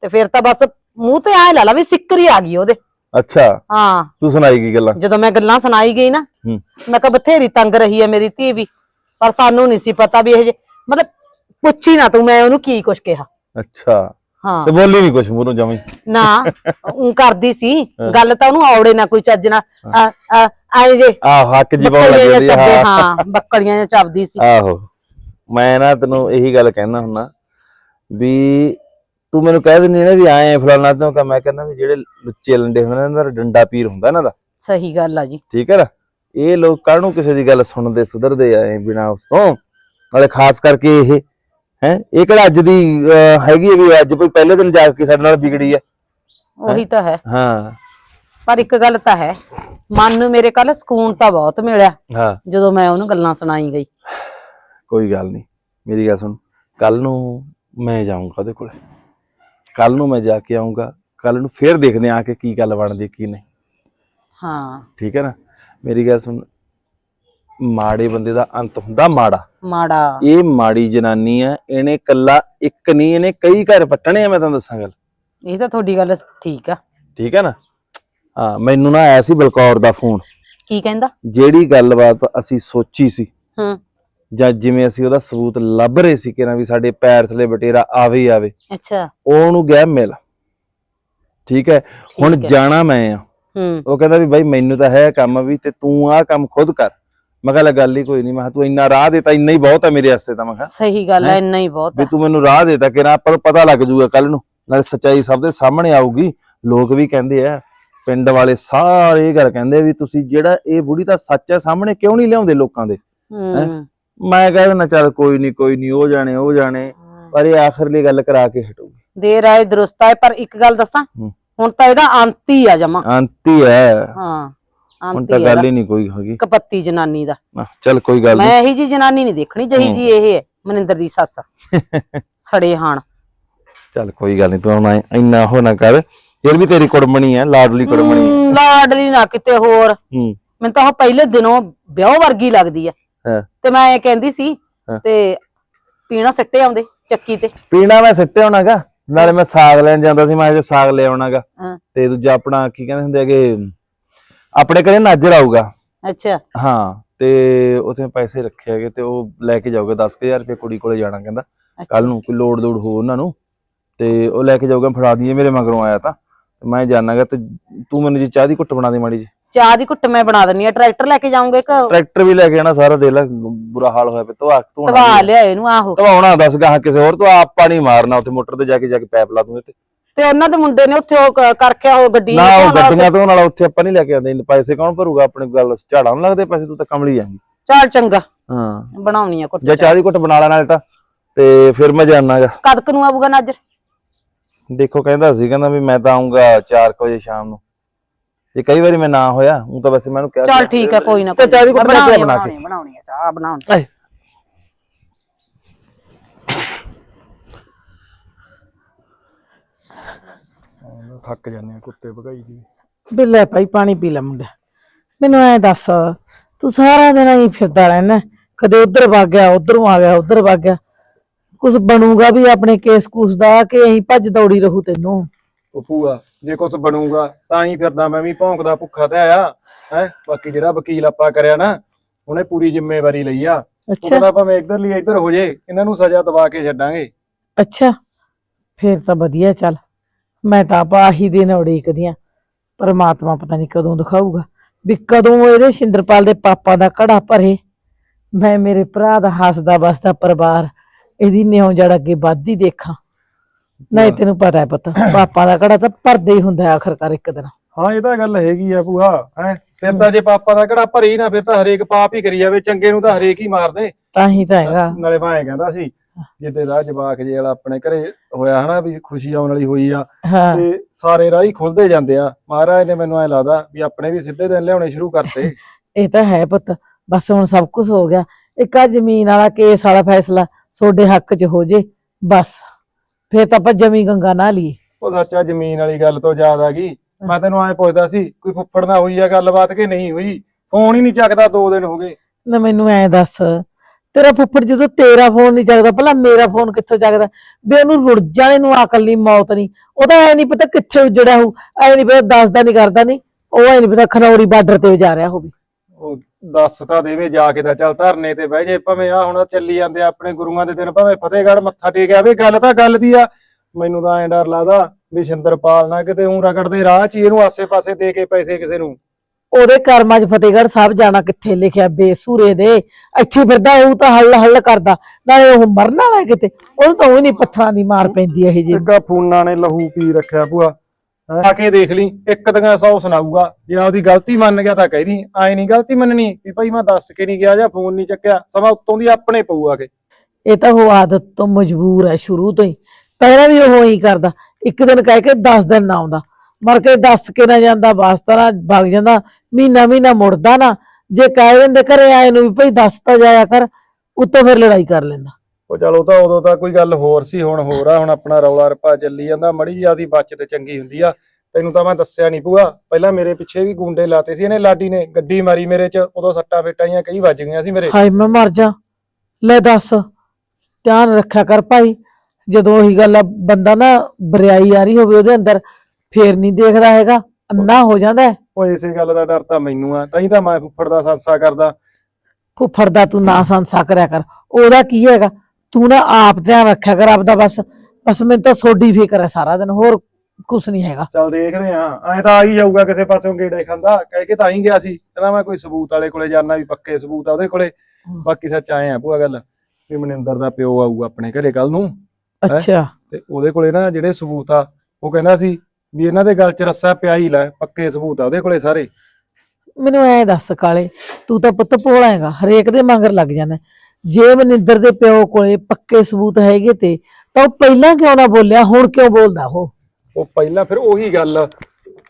ਤੇ ਫਿਰ ਤਾਂ ਬਸ ਮੂੰਹ ਤੇ ਐ ਲਾ ਲਾ ਵੀ ਸਿੱਕਰੀ ਆ ਗਈ ਉਹਦੇ। ਅੱਛਾ। ਹਾਂ। ਤੂੰ ਸੁਣਾਈ ਕੀ ਗੱਲਾਂ? ਜਦੋਂ ਮੈਂ ਗੱਲਾਂ ਸੁਣਾਈ ਗਈ ਨਾ ਹੂੰ। ਮੈਂ ਕਿਹਾ ਬਥੇਰੀ ਤੰਗ ਰਹੀ ਹੈ ਮੇਰੀ ਧੀ ਵੀ ਪਰ ਸਾਨੂੰ ਨਹੀਂ ਸੀ ਪਤਾ ਵੀ ਇਹ ਜੇ ਮਤਲਬ ਪੁੱਛੀ ਨਾ ਤੂੰ ਮੈਂ ਉਹਨੂੰ ਕੀ ਕੁਛ ਕਿਹਾ। ਅੱਛਾ। ਹਾਂ। ਤੇ ਬੋਲੀ ਨਹੀਂ ਕੁਛ ਮੂੰਹੋਂ ਜਮੀ। ਨਾ ਉਹ ਕਰਦੀ ਸੀ। ਗੱਲ ਤਾਂ ਉਹਨੂੰ ਆਉੜੇ ਨਾ ਕੋਈ ਚੱਜ ਨਾ ਆਏ ਜੇ ਆਹ ਹੱਕ ਜੀ ਪਾਉਣ ਬੱਕਲੀਆਂ ਲੱਗ ਆ, ਚੱਬਦੇ ਹਾਂ। ਹਾਂ ਬੱਕਲੀਆਂ ਜਿਹਾ ਚੱਬਦੀ ਸੀ। ਆਹੋ। ਮੈਂ ਨਾ ਤੈਨੂੰ ਇਹੀ ਗੱਲ ਕਹਿਣਾ ਹੁੰਨਾ ਵੀ ਤੂੰ ਮੈਨੂੰ ਕਹਿ ਦਿੰਦੀ ਨਾ ਵੀ ਆਏ ਫਲਾਣਾ ਤੋਂ ਕਿ ਮੈਂ ਕਹਿੰਦਾ ਵੀ ਜਿਹੜੇ ਲੁੱਚੇ ਲੰਡੇ ਹੁੰਦੇ ਨੇ ਇਹਨਾਂ ਦਾ ਡੰਡਾ ਪੀਰ ਹੁੰਦਾ ਇਹਨਾਂ ਦਾ। ਸਹੀ ਗੱਲ ਆ ਜੀ। ਠੀਕ ਹੈ ਨਾ? ਇਹ ਲੋਕ ਕਾਹਨੂੰ ਕਿਸੇ ਦੀ ਗੱਲ ਸੁਣਦੇ ਸੁਧਰਦੇ ਆਏ ਬਿਨਾ ਉਸ ਤੋਂ। ਨਾਲੇ ਖਾਸ ਕਰਕੇ ਇਹ ਹੈ ਇਹ ਕਿਹੜਾ ਅੱਜ ਦੀ ਹੈਗੀ ਹੈ ਵੀ ਅੱਜ ਕੋਈ ਪਹਿਲੇ ਦਿਨ ਜਾ ਕੇ ਸਾਡੇ ਨਾਲ ਵਿਗੜੀ ਹੈ ਉਹੀ ਤਾਂ ਹੈ। ਹਾਂ। ਪਰ ਇੱਕ ਗੱਲ ਤਾਂ ਹੈ ਮਨ ਨੂੰ ਮੇਰੇ ਕੱਲ ਸਕੂਨ ਤਾਂ ਬਹੁਤ ਮਿਲਿਆ ਹਾਂ। ਜਦੋਂ ਮੈਂ ਉਹਨੂੰ ਗੱਲਾਂ ਸੁਣਾਈ ਗਈ। ਕੋਈ ਗੱਲ ਨਹੀਂ ਮੇਰੀ ਗੱਲ ਸੁਣ। ਕੱਲ ਨੂੰ ਮੈਂ ਜਾਊਂਗਾ ਉਹਦੇ ਕੋਲੇ। ਕੱਲ ਨੂੰ ਮੈਂ ਜਾ ਕੇ ਆਊਂਗਾ ਕੱਲ ਨੂੰ ਫੇਰ ਦੇਖਦੇ ਆ ਕਿ ਕੀ ਗੱਲ ਬਣਦੀ ਕੀ ਨਹੀਂ। ਹਾਂ। ਠੀਕ ਹੈ ਨਾ? ਮੇਰੀ ਗੱਲ ਸੁਣ ਮਾੜੇ ਬੰਦੇ ਦਾ ਅੰਤ ਹੁੰਦਾ ਮਾੜਾ। ਮਾੜਾ। ਇਹ ਮਾੜੀ ਜਨਾਨੀ ਆ ਇਹਨੇ ਕੱਲਾ ਇੱਕ ਨਹੀਂ ਇਹਨੇ ਕਈ ਘਰ ਪੱਟਣੇ ਆ ਮੈਂ ਤੁਹਾਨੂੰ ਦੱਸਾਂ ਗੱਲ। ਇਹ ਤਾਂ ਤੁਹਾਡੀ ਗੱਲ ਠੀਕ ਆ। ਠੀਕ ਹੈ ਨਾ? ਹਾਂ ਮੈਨੂੰ ਨਾ ਆਇਆ ਸੀ ਬਲਕੌਰ ਦਾ ਫੋਨ। ਕੀ ਕਹਿੰਦਾ? ਜਿਹੜੀ ਗੱਲਬਾਤ ਅਸੀਂ ਸੋਚੀ ਸੀ ਹੂੰ। ਜਾਂ ਜਿਵੇਂ ਅਸੀਂ ਉਹਦਾ ਸਬੂਤ ਲੱਭ ਰਹੇ ਸੀ ਕਿ ਨਾ ਵੀ ਸਾਡੇ ਪੈਰ ਥਲੇ ਬਟੇਰਾ ਆਵੇ ਹੀ ਆਵੇ ਅੱਛਾ। ਉਹ ਉਹਨੂੰ ਗਿਆ ਮਿਲ। ਠੀਕ ਹੈ? ਹੁਣ। ਜਾਣਾ ਮੈਂ ਆ। ਹੂੰ। ਉਹ ਕਹਿੰਦਾ ਵੀ ਬਾਈ ਮੈਨੂੰ ਤਾਂ ਹੈ ਕੰਮ ਵੀ ਤੇ ਤੂੰ ਆਹ ਕੰਮ ਖੁਦ ਕਰ। ਮੈਂ ਕਿਹਾ ਲੈ ਗੱਲ ਹੀ ਕੋਈ ਨਹੀਂ। ਮੈਂ ਕਿਹਾ ਤੂੰ ਇੰਨਾ ਰਾਹ ਦੇਤਾ ਇੰਨਾ ਹੀ ਬਹੁਤ ਹੈ ਮੇਰੇ ਵਾਸਤੇ ਤਾਂ ਮੈਂ ਕਿਹਾ। ਸਹੀ ਗੱਲ ਹੈ? ਇੰਨਾ ਹੀ ਬਹੁਤ ਵੀ ਤੂੰ ਮੈਨੂੰ ਰਾਹ ਦੇਤਾ ਕਿ ਨਾ ਆਪਾਂ ਨੂੰ ਪਤਾ ਲੱਗ ਜੂਗਾ ਕੱਲ ਨੂੰ। ਨਾਲੇ ਸੱਚਾਈ ਸਭ ਦੇ ਸਾਹਮਣੇ ਆਊਗੀ। ਲੋਕ ਵੀ ਕਹਿੰਦੇ ਆ ਪਿੰਡ ਵਾਲੇ ਸਾਰੇ ਇਹ ਗੱਲ ਕਹਿੰਦੇ ਵੀ ਤੁਸੀਂ ਜਿਹੜਾ ਇਹ ਬੁੜੀ ਦਾ ਸੱਚ ਹੈ ਸਾਹਮਣੇ ਕਿਉਂ ਨਹੀਂ ਲਿਆਉਂਦੇ ਲੋਕਾਂ ਦੇ? ਹੂੰ। ਮੈਂ ਕਹਿੰਦਾ ਨਾ ਚੱਲ ਕੋਈ ਨਹੀਂ ਕੋਈ ਨਹੀਂ ਉਹ ਜਾਣੇ ਉਹ ਜਾਣੇ ਪਰ ਇਹ ਆਖਰਲੀ ਗੱਲ ਕਰਾ ਕੇ ਹਟੂਗੀ। ਦੇਰ ਆਏ ਦਰੁਸਤ ਆਏ ਪਰ ਇੱਕ ਗੱਲ ਦੱਸਾਂ ਹੂੰ। ਹੁਣ ਤਾਂ ਇਹਦਾ ਅੰਤ ਹੀ ਆ ਜਮਾ। ਅੰਤੀ ਹੈ ਹਾਂ। ਹੁਣ ਤਾਂ ਹੀ ਗੱਲ ਹੀ ਨਹੀਂ ਕੋਈ ਹੈਗੀ। ਕਪੱਤੀ ਜਨਾਨੀ ਦਾ। ਚੱਲ ਕੋਈ ਗੱਲ ਨਹੀਂ ਮੈਂ ਇਹੀ ਜੀ ਜਨਾਨੀ ਨਹੀਂ ਦੇਖਣੀ ਜਿਹੀ ਜੀ ਇਹ ਹੈ ਮਨਿੰਦਰ ਦੀ ਸੱਸ। ਸੜੇ ਹਾਣ। ਚੱਲ ਕੋਈ ਗੱਲ ਨਹੀਂ ਤੂੰ ਹੁਣ ਇੰਨਾ ਹੋ ਨਾ ਕਰ। ਫਿਰ ਵੀ ਤੇਰੀ ਕੁੜਮਣੀ ਹੈ ਲਾਡਲੀ ਕੁੜਮਣੀ। ਹੈ। ਲਾਡਲੀ ਨਾ ਕਿਤੇ ਹੋਰ। ਹੂੰ। ਮੈਨੂੰ ਤਾਂ ਉਹ ਪਹਿਲੇ ਦਿਨੋਂ ਵਿਆਹ ਵਰਗੀ ਲੱਗਦੀ ਆ। ਹਾਂ। ਤੇ ਮੈਂ ਇਹ ਕਹਿੰਦੀ ਸੀ ਹਾਂ। ਤੇ ਪੀਣਾ ਸੱਟੇ ਆਉਂਦੇ ਚੱਕੀ ਤੇ। ਪੀਣਾ ਮੈਂ ਸਿੱਟੇ ਹੋਣਾਗਾ ਨਾਲੇ ਮੈਂ ਸਾਗ ਲੈਣ ਜਾਂਦਾ ਸੀ ਮੈਂ ਸਾਗ ਲੈ ਆਉਣਾਗਾ। ਹਾਂ। ਤੇ ਦੂਜਾ ਆਪਣਾ ਕੀ ਕਹਿੰਦੇ ਹੁੰਦੇ ਹੈਗੇ ਆਪਣੇ ਘਰੇ ਨਾਜਰ ਆਊਗਾ। ਅੱਛਾ। ਹਾਂ ਤੇ ਉਥੇ ਪੈਸੇ ਰੱਖੇ ਹੈਗੇ ਤੇ ਉਹ ਲੈ ਕੇ ਜਾਊਗਾ 10000 ਰੁਪਏ ਕੁੜੀ ਕੋਲੇ ਜਾਣਾ ਕਹਿੰਦਾ। ਕੱਲ ਨੂੰ ਕੋਈ ਲੋੜ ਲੋੜ ਹੋ ਉਹਨਾਂ ਨੂੰ ਤੇ ਉਹ ਲੈ ਕੇ ਜਾਊਗਾ ਫੜਾ ਦਈਏ ਮੇਰੇ ਮਗਰੋਂ ਆਇਆ ਤਾਂ। ਤੇ ਮੈਂ ਜਾਣਾਗਾ ਤੇ ਤੂੰ ਮੈਨੂੰ ਜੀ ਚਾਹ ਦੀ ਘੁੱਟ ਬਣਾ ਦੇ ਮਾੜੀ ਜੀ ਚਾਹ ਦੀ ਘੁੱਟ ਮੈਂ ਬਣਾ ਦਿੰਨੀ ਆ। ਟਰੈਕਟਰ ਲੈ ਕੇ ਜਾਉਂਗੇ ਇੱਕ? ਟਰੈਕਟਰ ਵੀ ਲੈ ਕੇ ਆਣਾ ਸਾਰਾ ਦੇ ਲੈ ਬੁਰਾ ਹਾਲ ਹੋਇਆ ਪਿਆ ਧਵਾ ਧੋਣਾ ਤਵਾ। ਲਿਆ ਇਹਨੂੰ ਆਹੋ। ਧਵਾਉਣਾ ਦੱਸ ਗਾਹ ਕਿਸੇ ਹੋਰ ਤੋਂ ਆਪ ਪਾਣੀ ਮਾਰਨਾ ਉੱਥੇ ਮੋਟਰ ਤੇ ਜਾ ਕੇ ਜਾ ਕੇ ਪੈਪ ਲਾ ਦੂੰ ਤੇ ਤੇ ਉਹਨਾਂ ਦੇ ਮੁੰਡੇ ਨੇ ਉੱਥੇ ਉਹ ਕ- ਕਰਖਿਆ ਉਹ ਗੱਡੀ ਨਾ ਉਹ ਗੱਡੀਆਂ ਤੋਂ ਨਾਲ ਉੱਥੇ ਆਪਾਂ ਨਹੀਂ ਲੈ ਕੇ ਆਉਂਦੇ ਪੈਸੇ ਕੌਣ ਭਰੂਗਾ? ਆਪਣੇ ਗੱਲ ਝਾੜਾਂ ਨੂੰ ਲੱਗਦੇ ਪੈਸੇ ਤੂੰ ਤਾਂ ਕਮਲੀ ਆਂਗੀ ਚੱਲ ਚੰਗਾ। ਹਾਂ। ਬਣਾਉਣੀ ਆ ਘੁੱਟ ਜਾਂ ਚਾਹ ਦੀ ਘੁੱਟ ਬਣਾ ਲੈ ਨਾਲ ਤਾਂ ਤੇ ਫਿਰ ਮੈਂ ਜਾਣਾਗਾ ਕਦਕ ਨੂੰ ਆਊਗਾ ਨਾਜਰ? ਦੇਖੋ ਕਹਿੰਦਾ ਸੀ ਕਹਿੰਦਾ ਵੀ ਮੈਂ ਤਾਂ ਆਉਂਗਾ 4 ਵਜੇ ਸ਼ਾਮ ਨੂੰ। ਜੇ ਕਈ ਵਾਰੀ ਮੈਂ ਨਾ ਹੋਇਆ ਉਹ ਤਾਂ ਵੈਸੇ ਮੈਨੂੰ ਕਿਹਾ ਚੱਲ। ਠੀਕ ਆ ਕੋਈ ਨਾ ਤੇ ਚਾਹ ਦੀ ਮੈਂ ਘੁੱਟ ਲੈ ਕੇ ਬਣਾ ਕੇ। ਬਣਾਉਣੀ ਆ, ਬਣਾਉਣੀ ਆ ਚਾਹ ਬਣਾਉਣੀ ਆਏ। ਥੱਕ ਜਾਂਦੇ ਆ ਕੁੱਤੇ ਭਗਾਈ ਦੀ। ਵੀ ਲੈ ਭਾਈ ਪਾਣੀ ਪੀ ਲੈ ਮੁੰਡਾ। ਮੈਨੂੰ ਐ ਦੱਸ ਤੂੰ ਸਾਰਾ ਦਿਨ ਹੀ ਫਿਰਦਾ ਰਹਿਣਾ। ਕਦੇ ਉਧਰ ਵਗ ਗਿਆ ਉਧਰੋਂ ਆ ਗਿਆ ਉਧਰ ਵਗ ਗਿਆ। ਕੁਝ ਬਣੂਗਾ ਵੀ ਆਪਣੇ ਕੇਸ ਕੂਸ ਦਾ ਕਿ ਐਂ ਭੱਜ ਦੌੜੀ ਰਹੂ ਤੈਨੂੰ। ਉਹ ਭੂਆ ਜੇ ਕੁਝ ਬਣੂਗਾ ਤਾਂ ਹੀ ਫਿਰਦਾ ਮੈਂ ਵੀ ਭੌਂਕਦਾ ਭੁੱਖਾ ਤੇ ਆਇਆ। ਹੈ ਬਾਕੀ ਜਿਹੜਾ ਵਕੀਲ ਆਪਾਂ ਕਰਿਆ ਨਾ ਉਹਨੇ ਪੂਰੀ ਜ਼ਿੰਮੇਵਾਰੀ ਲਈ ਆ। ਅੱਛਾ। ਕਹਿੰਦਾ ਭਾਵੇਂ ਇੱਧਰ ਲਈ ਇੱਧਰ ਹੋ ਜੇ ਇਹਨਾਂ ਨੂੰ ਸਜ਼ਾ ਦਵਾ ਕੇ ਛੱਡਾਂਗੇ। ਅੱਛਾ ਫੇਰ ਤਾਂ ਵਧੀਆ ਚੱਲ। ਮੈਂ ਤਾਂ ਆਪ ਆਹੀ ਦਿਨ ਉਡੀਕਦੀ ਆਂ। ਪਰਮਾਤਮਾ ਪਤਾ ਨਹੀਂ ਕਦੋਂ ਦਿਖਾਊਗਾ ਵੀ ਕਦੋਂ ਇਹਦੇ ਸ਼ਿੰਦਰਪਾਲ ਦੇ ਪਾਪਾ ਦਾ ਘੜਾ ਭਰੇ। ਮੈਂ ਮੇਰੇ ਭਰਾ ਦਾ ਹੱਸਦਾ ਬਸਦਾ ਪਰਿਵਾਰ ਇਹਦੀ ਨਿਉ ਜੜ ਅੱਗੇ ਵੱਧਦੀ ਦੇਖਾਂ। ਨਹੀਂ ਤੈਨੂੰ ਪਤਾ ਹੈ ਪੁੱਤ ਪਾਪਾ ਦਾ ਘੜਾ ਤਾਂ ਭਰਦਾ ਹੀ ਹੁੰਦਾ ਹੈ ਆਖਰਕਾਰ ਇੱਕ ਦਿਨ। ਹਾਂ ਇਹ ਤਾਂ ਗੱਲ ਹੈਗੀ ਆ ਭੂਆ ਹੈ। ਫਿਰ ਤਾਂ ਜੇ ਪਾਪਾ ਦਾ ਕਿਹੜਾ ਭਰੀ ਨਾ ਫਿਰ ਤਾਂ ਹਰੇਕ ਪਾਪ ਹੀ ਕਰੀ ਜਾਵੇ ਚੰਗੇ ਨੂੰ ਤਾਂ ਹਰੇਕ ਹੀ ਮਾਰਦੇ। ਤਾਂ ਹੀ ਤਾਂ ਹੈਗਾ। ਨਾਲੇ ਭਾਵੇਂ ਕਹਿੰਦਾ ਸੀ ਜਿੱਦੇ ਰਾਹ ਜਵਾਕ ਜੇ ਵਾਲਾ ਆਪਣੇ ਘਰੇ ਹੋਇਆ ਹਨਾ ਵੀ ਖੁਸ਼ੀ ਆਉਣ ਵਾਲੀ ਹੋਈ ਆ ਤੇ ਸਾਰੇ ਰਾਹ ਹੀ ਖੁੱਲਦੇ ਜਾਂਦੇ ਆ। ਮਹਾਰਾਜ ਨੇ ਮੈਨੂੰ ਐ ਲੱਗਦਾ ਵੀ ਆਪਣੇ ਵੀ ਸਿੱਧੇ ਦਿਨ ਲਿਆਉਣੇ ਸ਼ੁਰੂ ਕਰਤੇ। ਇਹ ਤਾਂ ਹੈ ਪੁੱਤ ਬਸ ਹੁਣ ਸਭ ਕੁਝ ਹੋ ਗਿਆ। ਇੱਕ ਆ ਜ਼ਮੀਨ ਵਾਲਾ ਕੇਸ ਵਾਲਾ ਫੈਸਲਾ ਤੁਹਾਡੇ ਹੱਕ 'ਚ ਹੋ ਜੇ ਬਸ। ਫੇਰ ਤਾਂ ਆਪਾਂ ਜਮੀ ਗੰਗਾ ਨਾ ਲਈਏ। ਉਹ ਸੱਚਾ ਜ਼ਮੀਨ ਵਾਲੀ ਗੱਲ ਤੋਂ ਯਾਦ ਆ ਗਈ। ਮੈਂ ਤੈਨੂੰ ਐ ਪੁੱਛਦਾ ਸੀ ਕੋਈ ਫੁੱਫੜ ਨਾਲ ਹੋਈ ਆ ਗੱਲਬਾਤ ਕਿ ਨਹੀਂ ਹੋਈ? ਫੋਨ ਹੀ ਨਹੀਂ ਚੱਕਦਾ ਦੋ ਦਿਨ ਹੋ ਗਏ। ਨਾ ਮੈਨੂੰ ਐ ਦੱਸ ਤੇਰਾ ਫੁੱਫੜ ਜਦੋਂ ਤੇਰਾ ਫੋਨ ਨਹੀਂ ਚੱਕਦਾ ਭਲਾ ਮੇਰਾ ਫੋਨ ਕਿੱਥੋਂ ਚੱਕਦਾ? ਬੇ ਉਹਨੂੰ ਰੁੜ ਜਾਣੇ ਨੂੰ ਅਕਲ ਨਹੀਂ ਮੌਤ ਨਹੀਂ। ਉਹ ਤਾਂ ਐ ਨਹੀਂ ਪਤਾ ਕਿੱਥੇ ਉਜੜਿਆ ਹੋਊ ਐ ਨਹੀਂ ਪਤਾ ਦੱਸਦਾ ਨਹੀਂ ਕਰਦਾ ਨਹੀਂ। ਉਹ ਐ ਨਹੀਂ ਪਤਾ ਖਨੌਰੀ ਬਾਰਡਰ ਤੇ ਜਾ ਰਿਹਾ ਹੋਵੇ ਉਹ ਦੱਸ ਤਾਂ ਦੇਵੇ ਜਾ ਕੇ ਤਾਂ ਚੱਲ ਧਰਨੇ ਤੇ ਬਹਿ ਜੇ ਭਾਵੇਂ ਆ ਹੁਣ ਚੱਲੀ ਜਾਂਦੇ ਆ ਆਪਣੇ ਗੁਰੂਆਂ ਦੇ ਦਿਨ ਭਾਵੇਂ ਫਤਿਹਗੜ੍ਹ ਮੱਥਾ ਟੇਕਿਆ ਵੇ ਗੱਲ ਤਾਂ ਗੱਲ ਦੀ ਆ। ਮੈਨੂੰ ਤਾਂ ਐਂ ਡਰ ਲੱਗਦਾ ਵੀ ਸ਼ਿੰਦਰਪਾਲ ਨਾ ਕਿਤੇ ਉਂ ਰਗੜਦੇ ਰਾਹ ਚ ਹੀ ਇਹਨੂੰ ਆਸੇ-ਪਾਸੇ ਦੇ ਕੇ ਪੈਸੇ ਕਿਸੇ ਨੂੰ। ਉਹਦੇ ਕਰਮਾਂ 'ਚ ਫਤਿਹਗੜ੍ਹ ਸਾਹਿਬ ਜਾਣਾ ਕਿੱਥੇ ਲਿਖਿਆ ਬੇਸੂਰੇ ਦੇ? ਇੱਥੇ ਫਿਰਦਾ ਉਹ ਤਾਂ ਹੱਲ ਹੱਲ ਕਰਦਾ। ਨਾਲੇ ਉਹ ਮਰਨ ਵਾਲਾ ਕਿਤੇ ਉਹਨੂੰ ਤਾਂ ਉਹ ਨਹੀਂ ਪੱਥਰਾਂ ਦੀ ਮਾਰ ਪੈਂਦੀ ਇਹ ਜੀ ਇੱਕਾ ਫੂਨਾ ਨੇ ਲਹੂ ਪੀ ਰੱਖਿਆ ਭੂਆ। ਆ ਕੇ ਦੇਖ ਲਈ, ਇੱਕ ਦੀਆਂ ਸੌ ਸੁਣਾਊਗਾ, ਜੇ ਆਪਦੀ ਗਲਤੀ ਮੰਨ ਗਿਆ ਤਾਂ ਕਹਿਦੀ ਐ ਨਹੀਂ ਗਲਤੀ ਮੰਨਣੀ, ਵੀ ਭਾਈ ਮੈਂ ਦੱਸ ਕੇ ਨਹੀਂ ਗਿਆ ਜਾਂ ਫੋਨ ਨਹੀਂ ਚੱਕਿਆ, ਸਮਾਂ ਉੱਤੋਂ ਦੀ ਆਪਣੇ ਪਊ ਆ ਕੇ। ਇਹ ਤਾਂ ਉਹ ਆਦਤ ਤੋਂ ਮਜਬੂਰ ਹੈ ਸ਼ੁਰੂ ਤੋਂ ਹੀ। ਪਹਿਲਾਂ ਵੀ ਉਹ ਹੀ ਕਰਦਾ, ਇੱਕ ਦਿਨ ਕਹਿ ਕੇ 10 ਦਿਨ ਨਾ ਆਉਂਦਾ। ਮਰ ਕੇ ਦੱਸ ਕੇ ਨਾ ਜਾਂਦਾ ਵਾਸਤਾ ਨਾ ਭੱਗ ਜਾਂਦਾ, ਮਹੀਨਾ ਮਹੀਨਾ ਮੁੜਦਾ ਨਾ, ਜੇ ਕਹਿ ਦਿੰਦੇ ਘਰੇ ਆਏ ਨੂੰ ਵੀ ਭਈ ਦੱਸ ਤਾਂ ਜਾਇਆ ਕਰ, ਉੱਤੋਂ ਫਿਰ ਲੜਾਈ ਕਰ ਲੈਂਦਾ। ਉਹ ਚਲ ਉਹ ਤਾਂ ਉਦੋਂ ਤਾਂ ਕੋਈ ਗੱਲ ਹੋਰ ਸੀ ਹੁਣ ਹੋਰ ਆ ਹੁਣ ਆਪਣਾ ਰੌਲਾ ਰੱਪਾ ਚੱਲੀ ਜਾਂਦਾ ਮੜੀ ਜਿਆਦੀ ਬਚਤ ਚੰਗੀ ਹੁੰਦੀ ਆ। ਤੈਨੂੰ ਤਾਂ ਮੈਂ ਦੱਸਿਆ ਨਹੀਂ ਭੂਆ ਪਹਿਲਾਂ ਮੇਰੇ ਪਿੱਛੇ ਵੀ ਗੁੰਡੇ ਲਾਤੇ ਸੀ ਇਹਨੇ ਲਾਡੀ ਨੇ ਗੱਡੀ ਮਾਰੀ ਮੇਰੇ 'ਚ ਉਦੋਂ ਸੱਟਾਂ ਫੇਟਾਂ ਕਈ ਵੱਜ ਗਈਆਂ ਸੀ ਮੇਰੇ। ਹਾਏ ਮੈਂ ਮਰ ਜਾ। ਲੈ ਦੱਸ ਧਿਆਨ ਰੱਖਿਆ ਕਰ ਭਾਈ ਜਦੋਂ ਉਹੀ ਗੱਲ ਆ ਬੰਦਾ ਨਾ ਬਰਿਆਈ ਆ ਰਹੀ ਹੋਵੇ ਉਹਦੇ ਅੰਦਰ ਫੇਰ ਨਹੀਂ ਦੇਖਦਾ ਹੈਗਾ ਅੰਨਾ ਹੋ ਜਾਂਦਾ ਹੈ। ਉਹ ਇਸੇ ਗੱਲ ਦਾ ਡਰ ਤਾਂ ਮੈਨੂੰ ਆ ਤਾਂ ਹੀ ਤਾਂ ਮੈਂ ਫੁੱਫੜ ਦਾ ਸੰਸਾ ਕਰਦਾ। ਫੁੱਫੜ ਦਾ ਤੂੰ ਨਾ ਸੰਸਾ ਕਰਿਆ ਕਰ ਉਹਦਾ ਕੀ ਹੈਗਾ? ਤੂੰ ਨਾ ਆਪ ਧਿਆਨ ਰੱਖਿਆ ਕਰ ਆਪਦਾ ਬਸ ਬਸ ਮੈਨੂੰ ਤਾਂ ਸੋਡੀ ਫਿਕਰ ਹੈ ਸਾਰਾ ਦਿਨ ਹੋਰ ਕੁਛ ਨਹੀਂ ਹੈਗਾ। ਚੱਲ ਦੇਖਦੇ ਆ ਐ ਤਾਂ ਆ ਹੀ ਜਾਊਗਾ ਕਿਸੇ ਪਾਸਿਓਂ ਗੇੜੇ ਖਾਂਦਾ ਕਹਿ ਕੇ ਤਾਂ ਹੀ ਗਿਆ ਸੀ ਕਹਿੰਦਾ ਮੈਂ ਕੋਈ ਸਬੂਤ ਵਾਲੇ ਕੋਲੇ ਜਾਣਾ ਵੀ ਪੱਕੇ ਸਬੂਤ ਆ ਉਹਦੇ ਕੋਲੇ ਬਾਕੀ ਸੱਚ ਆਏ ਆ ਭੂਆ ਗੱਲ ਵੀ ਮਨਿੰਦਰ ਦਾ ਪਿਓ ਆਊਗਾ ਆਪਣੇ ਘਰੇ ਕੱਲ ਨੂੰ ਅੱਛਾ। ਤੇ ਉਹਦੇ ਕੋਲੇ ਨਾ ਜਿਹੜੇ ਸਬੂਤ ਆ ਉਹ ਕਹਿੰਦਾ ਸੀ ਵੀ ਇਹਨਾਂ ਦੇ ਗੱਲ 'ਚ ਰੱਸਾ ਪਿਆ ਹੀ ਲੈ ਪੱਕੇ ਸਬੂਤ ਆ ਉਹਦੇ ਕੋਲੇ ਸਾਰੇ। ਮੈਨੂੰ ਐ ਦੱਸ ਕਾਲੇ ਤੂੰ ਤਾਂ ਪੁੱਤ ਭੋਲਾ ਹੈਗਾ ਹਰੇਕ ਦੇ ਮਗਰ ਲੱਗ ਜਾਣਾ। ਜੇ ਮਨਿੰਦਰ ਦੇ ਪਿਓ ਕੋਲੇ ਪੱਕੇ ਸਬੂਤ ਹੈਗੇ ਤੇ ਤਾਂ ਉਹ ਪਹਿਲਾਂ ਕਿਉਂ ਨਾ ਬੋਲਿਆ, ਹੁਣ ਕਿਉਂ ਬੋਲਦਾ ਉਹ? ਉਹ ਪਹਿਲਾਂ ਫਿਰ ਉਹੀ ਗੱਲ,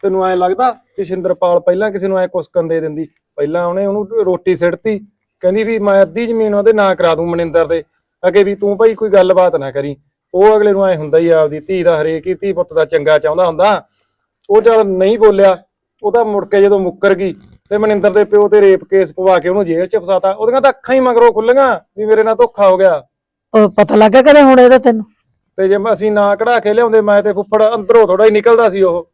ਤੈਨੂੰ ਐ ਲੱਗਦਾ ਕਿ ਸ਼ਿੰਦਰਪਾਲ ਪਹਿਲਾਂ ਕਿਸੇ ਨੂੰ ਐ ਕੁਸਕਣ ਦੇ ਦਿੰਦੀ? ਪਹਿਲਾਂ ਉਹਨੇ ਉਹਨੂੰ ਰੋਟੀ ਸਿੱਟਤੀ, ਕਹਿੰਦੀ ਵੀ ਮੈਂ ਅੱਧੀ ਜ਼ਮੀਨ ਉਹਦੇ ਨਾਂ ਕਰਾ ਦੂੰ ਮਨਿੰਦਰ ਦੇ। ਅੱਗੇ ਵੀ ਤੂੰ ਭਾਈ ਕੋਈ ਗੱਲਬਾਤ ਨਾ ਕਰੀ। ਉਹ ਅਗਲੇ ਨੂੰ ਐ ਹੁੰਦਾ ਹੀ ਆਪਦੀ ਧੀ ਦਾ ਹਰੇਕ ਹੀ ਧੀ ਪੁੱਤ ਦਾ ਚੰਗਾ ਚਾਹੁੰਦਾ ਹੁੰਦਾ। ਉਹ ਜਦ ਨਹੀਂ ਬੋਲਿਆ, ਉਹਦਾ ਮੁੜ ਕੇ ਜਦੋਂ ਮੁੱਕਰ ਗਈ ਤੇ ਮਨਿੰਦਰ ਦੇ ਪਿਓ ਤੇ ਰੇਪ ਕੇਸ ਪਵਾ ਕੇ ਉਹਨੂੰ ਜੇਲ੍ਹ 'ਚ ਫਸਾਤਾ। ਉਹਦੀਆਂ ਤਾਂ ਅੱਖਾਂ ਹੀ ਮਗਰੋਂ ਖੁੱਲੀਆਂ ਵੀ ਮੇਰੇ ਨਾਲ ਧੋਖਾ ਹੋ ਗਿਆ। ਉਹ ਪਤਾ ਲੱਗਾ ਕਦੇ ਹੁਣ ਇਹਦਾ ਤੈਨੂੰ ਤੇ ਜੇ ਅਸੀਂ ਨਾ ਕਢਾ ਕੇ ਲਿਆਉਂਦੇ ਮੈਂ ਤੇ ਫੁੱਫੜ ਅੰਦਰੋਂ ਥੋੜਾ ਹੀ ਨਿਕਲਦਾ ਸੀ ਉਹ।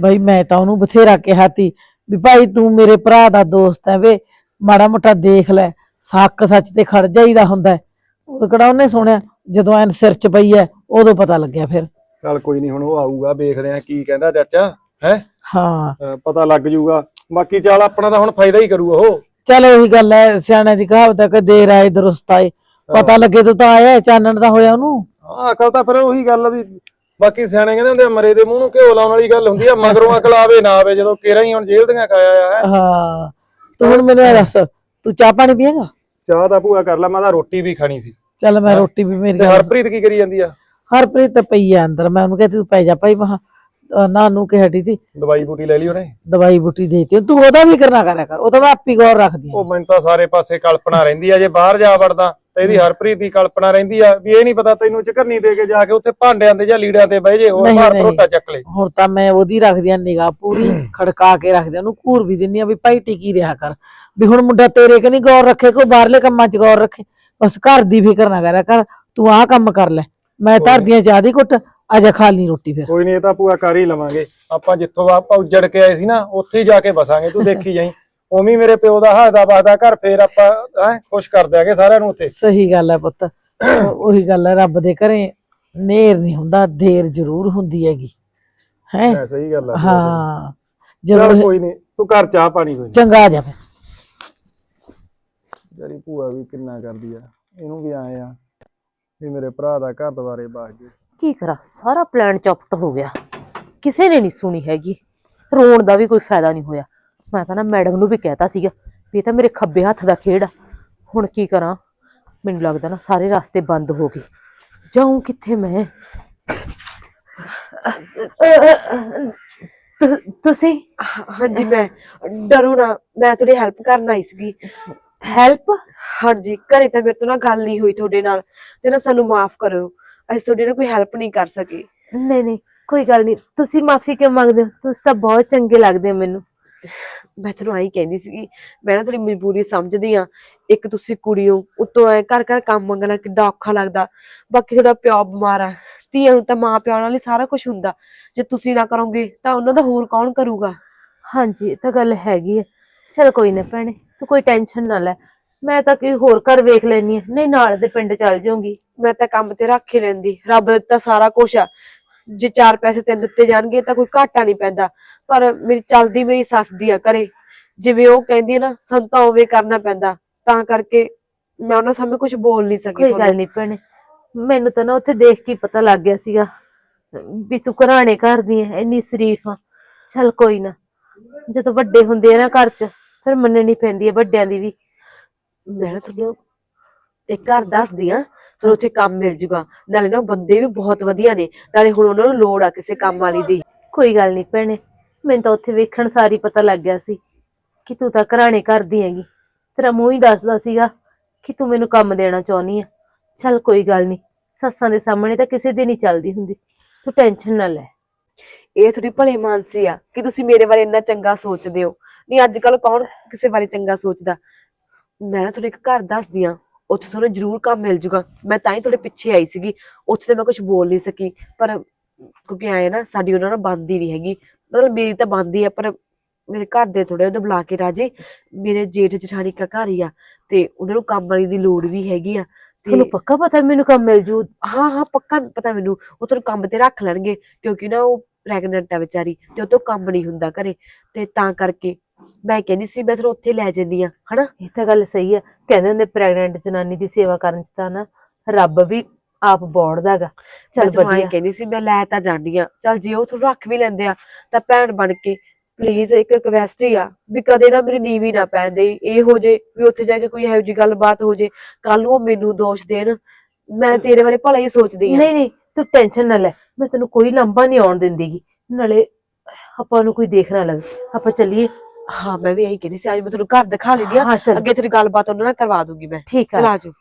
ਬਈ ਮੈਂ ਤਾਂ ਉਹਨੂੰ ਬਥੇਰਾ ਕਿਹਾ ਤੀ ਵੀ ਭਾਈ ਤੂੰ ਮੇਰੇ ਭਰਾ ਦਾ ਦੋਸਤ ਹੈ ਵੇ ਮਾੜਾ ਮੋਟਾ ਦੇਖ ਲੈ ਸੱਕ ਸੱਚ ਤੇ ਖੜ ਜਾਈਦਾ ਹੁੰਦਾ। ਉਹ ਕਿਹੜਾ ਉਹਨੇ ਸੁਣਿਆ ਜਦੋਂ ਐਨ ਸਿਰ ਚ ਪਈ ਐ ਉਦੋਂ ਪਤਾ ਲੱਗਿਆ ਫਿਰ। ਚੱਲ ਕੋਈ ਨਹੀਂ ਹੁਣ ਉਹ ਆਊਗਾ ਵੇਖਦੇ ਆ ਕੀ ਕਹਿੰਦਾ ਚਾਚਾ ਹੈ? ਹਾਂ। ਪਤਾ ਲੱਗ ਜੂਗਾ ਬਾਕੀ ਚੱਲ ਆਪਣਾ ਤਾਂ ਹੁਣ ਫਾਇਦਾ ਹੀ ਕਰੂ ਉਹ। ਚਲ ਉਹੀ ਗੱਲ ਐ ਸਿਆਣੇ ਦੀ ਕਹਾਵਤ ਹੈ ਕਿ ਦੇਰ ਆਏ ਦਰੁਸਤ ਆਏ ਪਤਾ ਲੱਗੇ ਤੂੰ ਤਾਂ ਆਇਆ ਚਾਨਣ ਦਾ ਹੋਇਆ ਉਹਨੂੰ। ਹਾਂ ਅਕਲ ਤਾਂ ਫਿਰ ਉਹੀ ਗੱਲ ਵੀ ਬਾਕੀ ਸਿਆਣੇ ਕਹਿੰਦੇ ਹੁੰਦੇ ਆ, ਮਰੇ ਦੇ ਮੂੰਹ ਨੂੰ ਘਿਓ ਲਾਉਣ ਵਾਲੀ ਗੱਲ ਹੁੰਦੀ ਆ ਮਗਰੋਂ ਅਕਲ ਆਵੇ ਨਾ ਆਵੇ ਜਦੋਂ ਕੇਰਾ ਹੀ ਹੁਣ ਜੇਲ੍ਹ ਦੀਆਂ ਖਾਇਆ ਆ ਹੈ। ਹਾਂ ਤੂੰ ਹੁਣ ਮੈਨੂੰ ਇਹ ਦੱਸ ਤੂੰ ਚਾਹ ਪਾਣੀ ਪੀਏਗਾ? ਚਾਹ ਦਾ ਭੂਆ ਕਰ ਲੈ ਮੈਂ ਤਾਂ ਰੋਟੀ ਵੀ ਖਾਣੀ ਸੀ। ਚੱਲ ਮੈਂ ਰੋਟੀ ਵੀ ਮੇਰੀ ਤੇ ਹਰਪ੍ਰੀਤ ਕੀ ਕਰੀ ਜਾਂਦੀ ਆ? ਹਰਪ੍ਰੀਤ ਤਾਂ ਪਈ ਆ ਅੰਦਰ ਮੈਂ ਉਹਨੂੰ ਕਹਿੰਦੀ ਤੂੰ ਪੈ ਜਾ ਭਾਈ ਮਹਾ ਨਾਨੂ ਕੇ ਹਟੀ ਤੀ ਦਵਾਈ ਬੂਟੀ ਲੈ ਲਈ ਉਹਨੇ? ਦਵਾਈ ਬੂਟੀ ਦੇਤੀ। ਤੂੰ ਉਹਦਾ ਵੀ ਕਰਨਾ ਕਰਿਆ ਕਰ ਉਹ ਤਾਂ ਮੈਂ ਆਪੀ ਗੌਰ ਰੱਖਦੀ ਉਹ ਮੈਨੂੰ ਤਾਂ ਸਾਰੇ ਪਾਸੇ ਕਲਪਨਾ ਰਹਿੰਦੀ ਆ ਜੇ ਬਾਹਰ ਜਾ ਵੜਦਾ ਤੇ ਇਹਦੀ ਹਰਪ੍ਰੀਤ ਦੀ ਕਲਪਨਾ ਰਹਿੰਦੀ ਆ ਵੀ ਇਹ ਨਹੀਂ ਪਤਾ ਤੈਨੂੰ ਝਕਰਨੀ ਦੇ ਕੇ ਜਾ ਕੇ ਉੱਥੇ ਭਾਂਡਿਆਂ ਤੇ ਜਾਂ ਲੀੜਿਆਂ ਤੇ ਬਹਿ ਜੇ ਹੋਰ ਨਹੀਂ, ਭਾਰ ਨਹੀਂ। ਭਰੋਟਾ ਚੱਕ ਲੈ। ਹੁਣ ਤਾਂ ਮੈਂ ਉਹਦੀ ਰੱਖਦੀ ਆ ਨਿਗਾਹ ਪੂਰੀ ਖੜਕਾ ਕੇ ਰੱਖਦੀ ਆ ਉਹਨੂੰ ਘੂਰ ਵੀ ਦਿੰਦੀ ਆ ਵੀ ਭਾਈ ਟਿਕੀ ਰਿਹਾ ਕਰ। ਵੀ ਹੁਣ ਮੁੰਡਾ ਤੇਰੇ ਕਿ ਨਹੀਂ ਗੌਰ ਰੱਖੇ ਕੋਈ ਬਾਹਰਲੇ ਕੰਮਾਂ 'ਚ ਗੌਰ ਰੱਖੇ? ਬਸ ਘਰ ਦੀ ਫਿਕਰ ਨਾ ਕਰਿਆ ਕਰ ਤੂੰ ਆਹ ਕੰਮ ਕਰ ਲੈ। ਮੈਂ ਧਰਦੀਆਂ ਜਿਆਦੀ ਕੁੱਟ ਅਜਾ ਖਾ ਲਈ ਰੋਟੀ ਫਿਰ। ਕੋਈ ਨਹੀਂ ਇਹ ਤਾਂ ਭੂਆ ਕਰ ਹੀ ਲਵਾਂਗੇ। ਆਪਾਂ ਜਿੱਥੋਂ ਆਪਾਂ ਉੱਜੜ ਕੇ ਆਏ ਸੀ ਨਾ ਉੱਥੇ ਹੀ ਜਾ ਕੇ ਬਸਾਂਗੇ ਤੂੰ ਦੇਖੀ ਜਾਈ। ਉਵੇਂ ਹੀ ਮੇਰੇ ਪਿਓ ਦਾ ਹੱਸਦਾ ਵਸਦਾ ਘਰ ਫੇਰ ਆਪਾਂ ਹੈ ਖੁਸ਼ ਕਰ ਦਿਆਂਗੇ ਸਾਰਿਆਂ ਨੂੰ ਉੱਥੇ। ਸਹੀ ਗੱਲ ਹੈ ਪੁੱਤ। ਉਹ- ਗੱਲ ਹੈ ਰੱਬ ਦੇ ਘਰੇ ਨੇਰ ਨਹੀਂ ਹੁੰਦਾ ਦੇਰ ਜ਼ਰੂਰ ਹੁੰਦੀ ਹੈਗੀ। ਹੈ? ਹੈ ਸਹੀ ਗੱਲ ਹਾਂ। ਚਲ ਜਦੋਂ ਕੋਈ ਨਹੀਂ ਤੂੰ ਘਰ ਚਾਹ ਪਾਣੀ ਕੋਈ। ਚੰਗਾ ਆ ਜਾ ਫਿਰ। ਜਿਹੜੀ ਭੂਆ ਵੀ ਕਿੰਨਾ ਕਰਦੀ ਆ ਇਹਨੂੰ ਵੀ ਆਏ ਆ ਵੀ ਮੇਰੇ ਭਰਾ ਦਾ ਘਰ ਦੁਆਰੇ ਬਾਗ ਜੇ। ਕੀ ਕਰਾਂ? ਸਾਰਾ ਪਲਾਨ ਚੌਪਟ ਹੋ ਗਿਆ। ਕਿਸੇ ਨੇ ਨਹੀਂ ਸੁਣੀ ਹੈਗੀ। ਰੋਣ ਦਾ ਵੀ ਕੋਈ ਫਾਇਦਾ ਨਹੀਂ ਹੋਇਆ। ਮੈਂ ਤਾਂ ਨਾ ਮੈਡਮ ਨੂੰ ਵੀ ਕਹਿਤਾ ਸੀਗਾ ਵੀ ਇਹ ਤਾਂ ਮੇਰੇ ਖੱਬੇ ਹੱਥ ਦਾ ਖੇਡ ਆ। ਹੁਣ ਕੀ ਕਰਾਂ? ਮੈਨੂੰ ਲੱਗਦਾ ਨਾ ਸਾਰੇ ਰਸਤੇ ਬੰਦ ਹੋ ਗਏ। ਜਾਉਂ ਕਿੱਥੇ ਮੈਂ? ਤੁ- ਤੁਸੀਂ? ਹਾਂਜੀ ਮੈਂ ਡਰੋ ਨਾ। ਮੈਂ ਤੁਹਾਡੀ ਹੈਲਪ ਕਰਨ ਆਈ ਸੀਗੀ। ਹੈਲਪ ਹਾਂਜੀ ਘਰੇ ਤਾਂ ਮੇਰੇ ਤੋਂ ਨਾ ਗੱਲ ਨਹੀਂ ਹੋਈ ਤੁਹਾਡੇ ਨਾਲ। ਤੇ ਨਾ ਸਾਨੂੰ ਮਾਫ ਕਰੋ ਅਸੀਂ ਤੁਹਾਡੇ ਨਾਲ ਕੋਈ ਹੈਲਪ ਨਹੀਂ ਕਰ ਸਕੇ। ਨਹੀਂ ਨਹੀਂ ਕੋਈ ਗੱਲ ਨਹੀਂ। ਤੁਸੀਂ ਮਾਫੀ ਕਿਉਂ ਮੰਗਦੇ ਹੋ? ਤੁਸੀਂ ਤਾਂ ਬਹੁਤ ਚੰਗੇ ਲੱਗਦੇ ਹੋ ਮੈਨੂੰ। ਮੈਂ ਤੁਹਾਨੂੰ ਆਈ ਕਹਿੰਦੀ ਸੀਗੀ ਮੈਂ ਨਾ ਤੁਹਾਡੀ ਮਜਬੂਰੀ ਸਮਝਦੀ ਆ ਇੱਕ ਤੁਸੀਂ ਕੁੜੀ ਹੋ ਉਤੋਂ ਐ ਘਰ ਘਰ ਕੰਮ ਮੰਗਣਾ ਕਿੱਡਾ ਔਖਾ ਲੱਗਦਾ। ਬਾਕੀ ਤੁਹਾਡਾ ਪਿਓ ਬਿਮਾਰ ਆ ਧੀਆਂ ਨੂੰ ਤਾਂ ਮਾਂ ਪਿਓ ਨਾਲ ਹੀ ਸਾਰਾ ਕੁਝ ਹੁੰਦਾ। ਜੇ ਤੁਸੀਂ ਨਾ ਕਰੋਗੇ ਤਾਂ ਉਹਨਾਂ ਦਾ ਹੋਰ ਕੌਣ ਕਰੂਗਾ? ਹਾਂਜੀ ਇਹ ਤਾਂ ਗੱਲ ਹੈਗੀ ਆ ਚਲ ਕੋਈ ਨਾ ਭੈਣੇ ਤੂੰ ਕੋਈ ਟੈਨਸ਼ਨ ਨਾ ਲੈ। ਮੈਂ ਤਾਂ ਕੋਈ ਹੋਰ ਘਰ ਵੇਖ ਲੈਣੀ ਆ ਨਹੀਂ ਨਾਲ ਦੇ ਪਿੰਡ ਚੱਲ ਜਾਊਂਗੀ। ਮੈਂ ਤਾਂ ਕੰਮ ਤੇ ਰੱਖ ਹੀ ਲੈਂਦੀ। ਰੱਬ ਦਿੱਤਾ ਸਾਰਾ ਕੁਝ ਆ। ਜੇ ਚਾਰ ਪੈਸੇ ਤੈਨੂੰ ਦਿੱਤੇ ਜਾਣਗੇ ਤਾਂ ਕੋਈ ਘਾਟਾ ਨਹੀਂ ਪੈਂਦਾ। ਪਰ ਮੇਰੀ ਚੱਲਦੀ ਮੇਰੀ ਸੱਸ ਦੀ ਆ ਘਰੇ। ਜਿਵੇਂ ਉਹ ਕਹਿੰਦੀ ਹੈ ਨਾ ਸਾਨੂੰ ਤਾਂ ਉਵੇਂ ਕਰਨਾ ਪੈਂਦਾ। ਤਾਂ ਕਰਕੇ ਮੈਂ ਉਹਨਾਂ ਸਾਹਮਣੇ ਕੁਝ ਬੋਲ ਨਹੀਂ ਸਕੀ ਕੋਈ ਗੱਲ ਨਹੀਂ ਭੈਣੇ। ਮੈਨੂੰ ਤਾਂ ਨਾ ਉੱਥੇ ਦੇਖ ਕੇ ਹੀ ਪਤਾ ਲੱਗ ਗਿਆ ਸੀਗਾ ਵੀ ਤੂੰ ਘਰਾਣੇ ਘਰ ਦੀ ਐ ਇੰਨੀ ਸ਼ਰੀਫ ਆ। ਚਲ ਕੋਈ ਨਾ। ਜਦੋਂ ਵੱਡੇ ਹੁੰਦੇ ਆ ਨਾ ਘਰ 'ਚ ਫਿਰ ਮੰਨਣੀ ਪੈਂਦੀ ਹੈ ਵੱਡਿਆਂ ਦੀ ਵੀ। ਮੈਂ ਨਾ ਤੁਹਾਨੂੰ ਇੱਕ ਘਰ ਦੱਸਦੀ ਆ ਤੁਹਾਨੂੰ ਉੱਥੇ ਕੰਮ ਮਿਲ ਜੂਗਾ। ਨਾਲੇ ਨਾ ਉਹ ਬੰਦੇ ਵੀ ਬਹੁਤ ਵਧੀਆ ਨੇ। ਨਾਲੇ ਹੁਣ ਉਹਨਾਂ ਨੂੰ ਲੋੜ ਆ ਕਿਸੇ ਕੰਮ ਵਾਲੀ ਦੀ। ਕੋਈ ਗੱਲ ਨਹੀਂ ਭੈਣੇ ਮੈਨੂੰ ਤਾਂ ਉੱਥੇ ਵੇਖਣ ਸਾਰੀ ਪਤਾ ਲੱਗ ਗਿਆ ਸੀ ਕਿ ਤੂੰ ਤਾਂ ਘਰਾਣੇ ਕਰਦੀ ਹੈਗੀ। ਤੇਰਾ ਮੂੰਹ ਹੀ ਦੱਸਦਾ ਸੀਗਾ ਕਿ ਤੂੰ ਮੈਨੂੰ ਕੰਮ ਦੇਣਾ ਚਾਹੁੰਦੀ ਆ। ਚੱਲ ਕੋਈ ਗੱਲ ਨਹੀਂ ਸੱਸਾਂ ਦੇ ਸਾਹਮਣੇ ਤਾਂ ਕਿਸੇ ਦੀ ਨਹੀਂ ਚੱਲਦੀ ਹੁੰਦੀ। ਤੂੰ ਟੈਨਸ਼ਨ ਨਾ ਲੈ। ਇਹ ਥੋੜੀ ਭਲੇ ਮਾਨਸੀ ਆ ਕਿ ਤੁਸੀਂ ਮੇਰੇ ਬਾਰੇ ਇੰਨਾ ਚੰਗਾ ਸੋਚਦੇ ਹੋ। ਨਹੀਂ ਅੱਜ ਕੱਲ ਕੌਣ ਕਿਸੇ ਬਾਰੇ ਚੰਗਾ ਸੋਚਦਾ? ਮੈਂ ਨਾ ਤੁਹਾਨੂੰ ਇੱਕ ਘਰ ਦੱਸਦੀ ਆ ਉੱਥੇ ਤੁਹਾਨੂੰ ਜ਼ਰੂਰ ਕੰਮ ਮਿਲ ਜੂਗਾ। ਮੈਂ ਤਾਂ ਹੀ ਤੁਹਾਡੇ ਪਿੱਛੇ ਆਈ ਸੀਗੀ। ਉੱਥੇ ਤੇ ਮੈਂ ਕੁਝ ਬੋਲ ਨਹੀਂ ਸਕੀ। ਪਰ ਕਿਉਂਕਿ ਆਏ ਨਾ ਸਾਡੀ ਉਹਨਾਂ ਨਾਲ ਬਣਦੀ ਨਹੀਂ ਹੈਗੀ। ਮਤਲਬ ਮੇਰੀ ਤਾਂ ਬਣਦੀ ਆ ਪਰ ਮੇਰੇ ਘਰ ਦੇ ਥੋੜੇ ਉਹਦੇ ਬੁਲਾ ਕੇ ਰਾਜੇ ਮੇਰੇ ਜੇਠ ਜਠਾਣੀ ਦਾ ਘਰ ਹੀ ਆ। ਤੇ ਉਹਨਾਂ ਨੂੰ ਕੰਮ ਵਾਲੀ ਦੀ ਲੋੜ ਵੀ ਹੈਗੀ ਆ। ਤੁਹਾਨੂੰ ਪੱਕਾ ਪਤਾ ਮੈਨੂੰ ਕੰਮ ਮਿਲ ਜੂ? ਹਾਂ ਹਾਂ ਪੱਕਾ ਪਤਾ ਮੈਨੂੰ। ਉਹ ਤੁਹਾਨੂੰ ਕੰਮ ਤੇ ਰੱਖ ਲੈਣਗੇ ਕਿਉਂਕਿ ਨਾ ਉਹ ਪ੍ਰੈਗਨੈਂਟ ਆ ਵਿਚਾਰੀ ਤੇ ਉਹ ਤੋਂ ਕੰਮ ਨਹੀਂ ਹੁੰਦਾ ਘਰੇ। ਤੇ ਤਾਂ ਕਰਕੇ ਮੈਂ ਕਹਿੰਦੀ ਸੀ ਮੈਂ ਤੁਹਾਨੂੰ ਉੱਥੇ ਲੈ ਜੰਨੀ ਆ ਹਨਾ? ਇਹ ਤਾਂ ਗੱਲ ਸਹੀ ਆ। ਕਹਿੰਦੇ ਹੁੰਦੇ ਪ੍ਰੈਗਨੈਂਟ ਜਨਾਨੀ ਦੀ ਸੇਵਾ ਕਰਨ ਚ ਤਾਂ ਨਾ ਰੱਬ ਵੀ ਆਪ ਬੋੜਦਾਗਾ ਚੱਲ ਵਧੀਆ। ਕਹਿੰਦੀ ਸੀ ਮੈਂ ਲੈ ਤਾਂ ਜਾਣੀ ਆ ਚੱਲ ਜੇ ਉਹ ਤੁਹਾਨੂੰ ਰੱਖ ਵੀ ਲੈਂਦੇ ਆ ਤਾਂ ਭੈਣ ਬਣ ਕੇ ਪਲੀਜ਼ ਇੱਕ ਰਿਕਵੈਸਟ ਹੀ ਆ ਵੀ ਕਦੇ ਨਾ ਮੇਰੀ ਨੀਵੀਂ ਨਾ ਪੈਣ ਦੇ ਇਹ ਹੋ ਜੇ ਵੀ ਉੱਥੇ ਜਾ ਕੇ ਕੋਈ ਇਹੋ ਜਿਹੀ ਗੱਲਬਾਤ ਹੋ ਜੇ ਕੱਲ ਨੂੰ ਉਹ ਮੈਨੂੰ ਦੋਸ਼ ਦੇਣ ਮੈਂ ਤੇਰੇ ਬਾਰੇ ਭਲਾ ਹੀ ਸੋਚਦੀ ਆ ਨਹੀਂ ਨਹੀਂ ਤੂੰ ਟੈਨਸ਼ਨ ਨਾ ਲੈ। ਮੈਂ ਤੈਨੂੰ ਕੋਈ ਲੰਬਾ ਨਹੀਂ ਆਉਣ ਦਿੰਦੀਗੀ ਨਾਲੇ ਆਪਾਂ ਨੂੰ ਕੋਈ ਦੇਖ ਨਾ ਲਵੇ। ਆਪਾਂ ਚੱਲੀਏ। ਹਾਂ ਮੈਂ ਵੀ ਇਹੀ ਕਹਿੰਦੀ ਸੀ ਅੱਜ ਮੈਂ ਤੁਹਾਨੂੰ ਘਰ ਦਿਖਾ ਲੈਂਦੀ ਆ ਅੱਗੇ ਤੇਰੀ ਗੱਲਬਾਤ ਉਹਨਾਂ ਨਾਲ ਕਰਵਾ ਦੂੰਗੀ ਮੈਂ। ਠੀਕ ਆ ਚਲ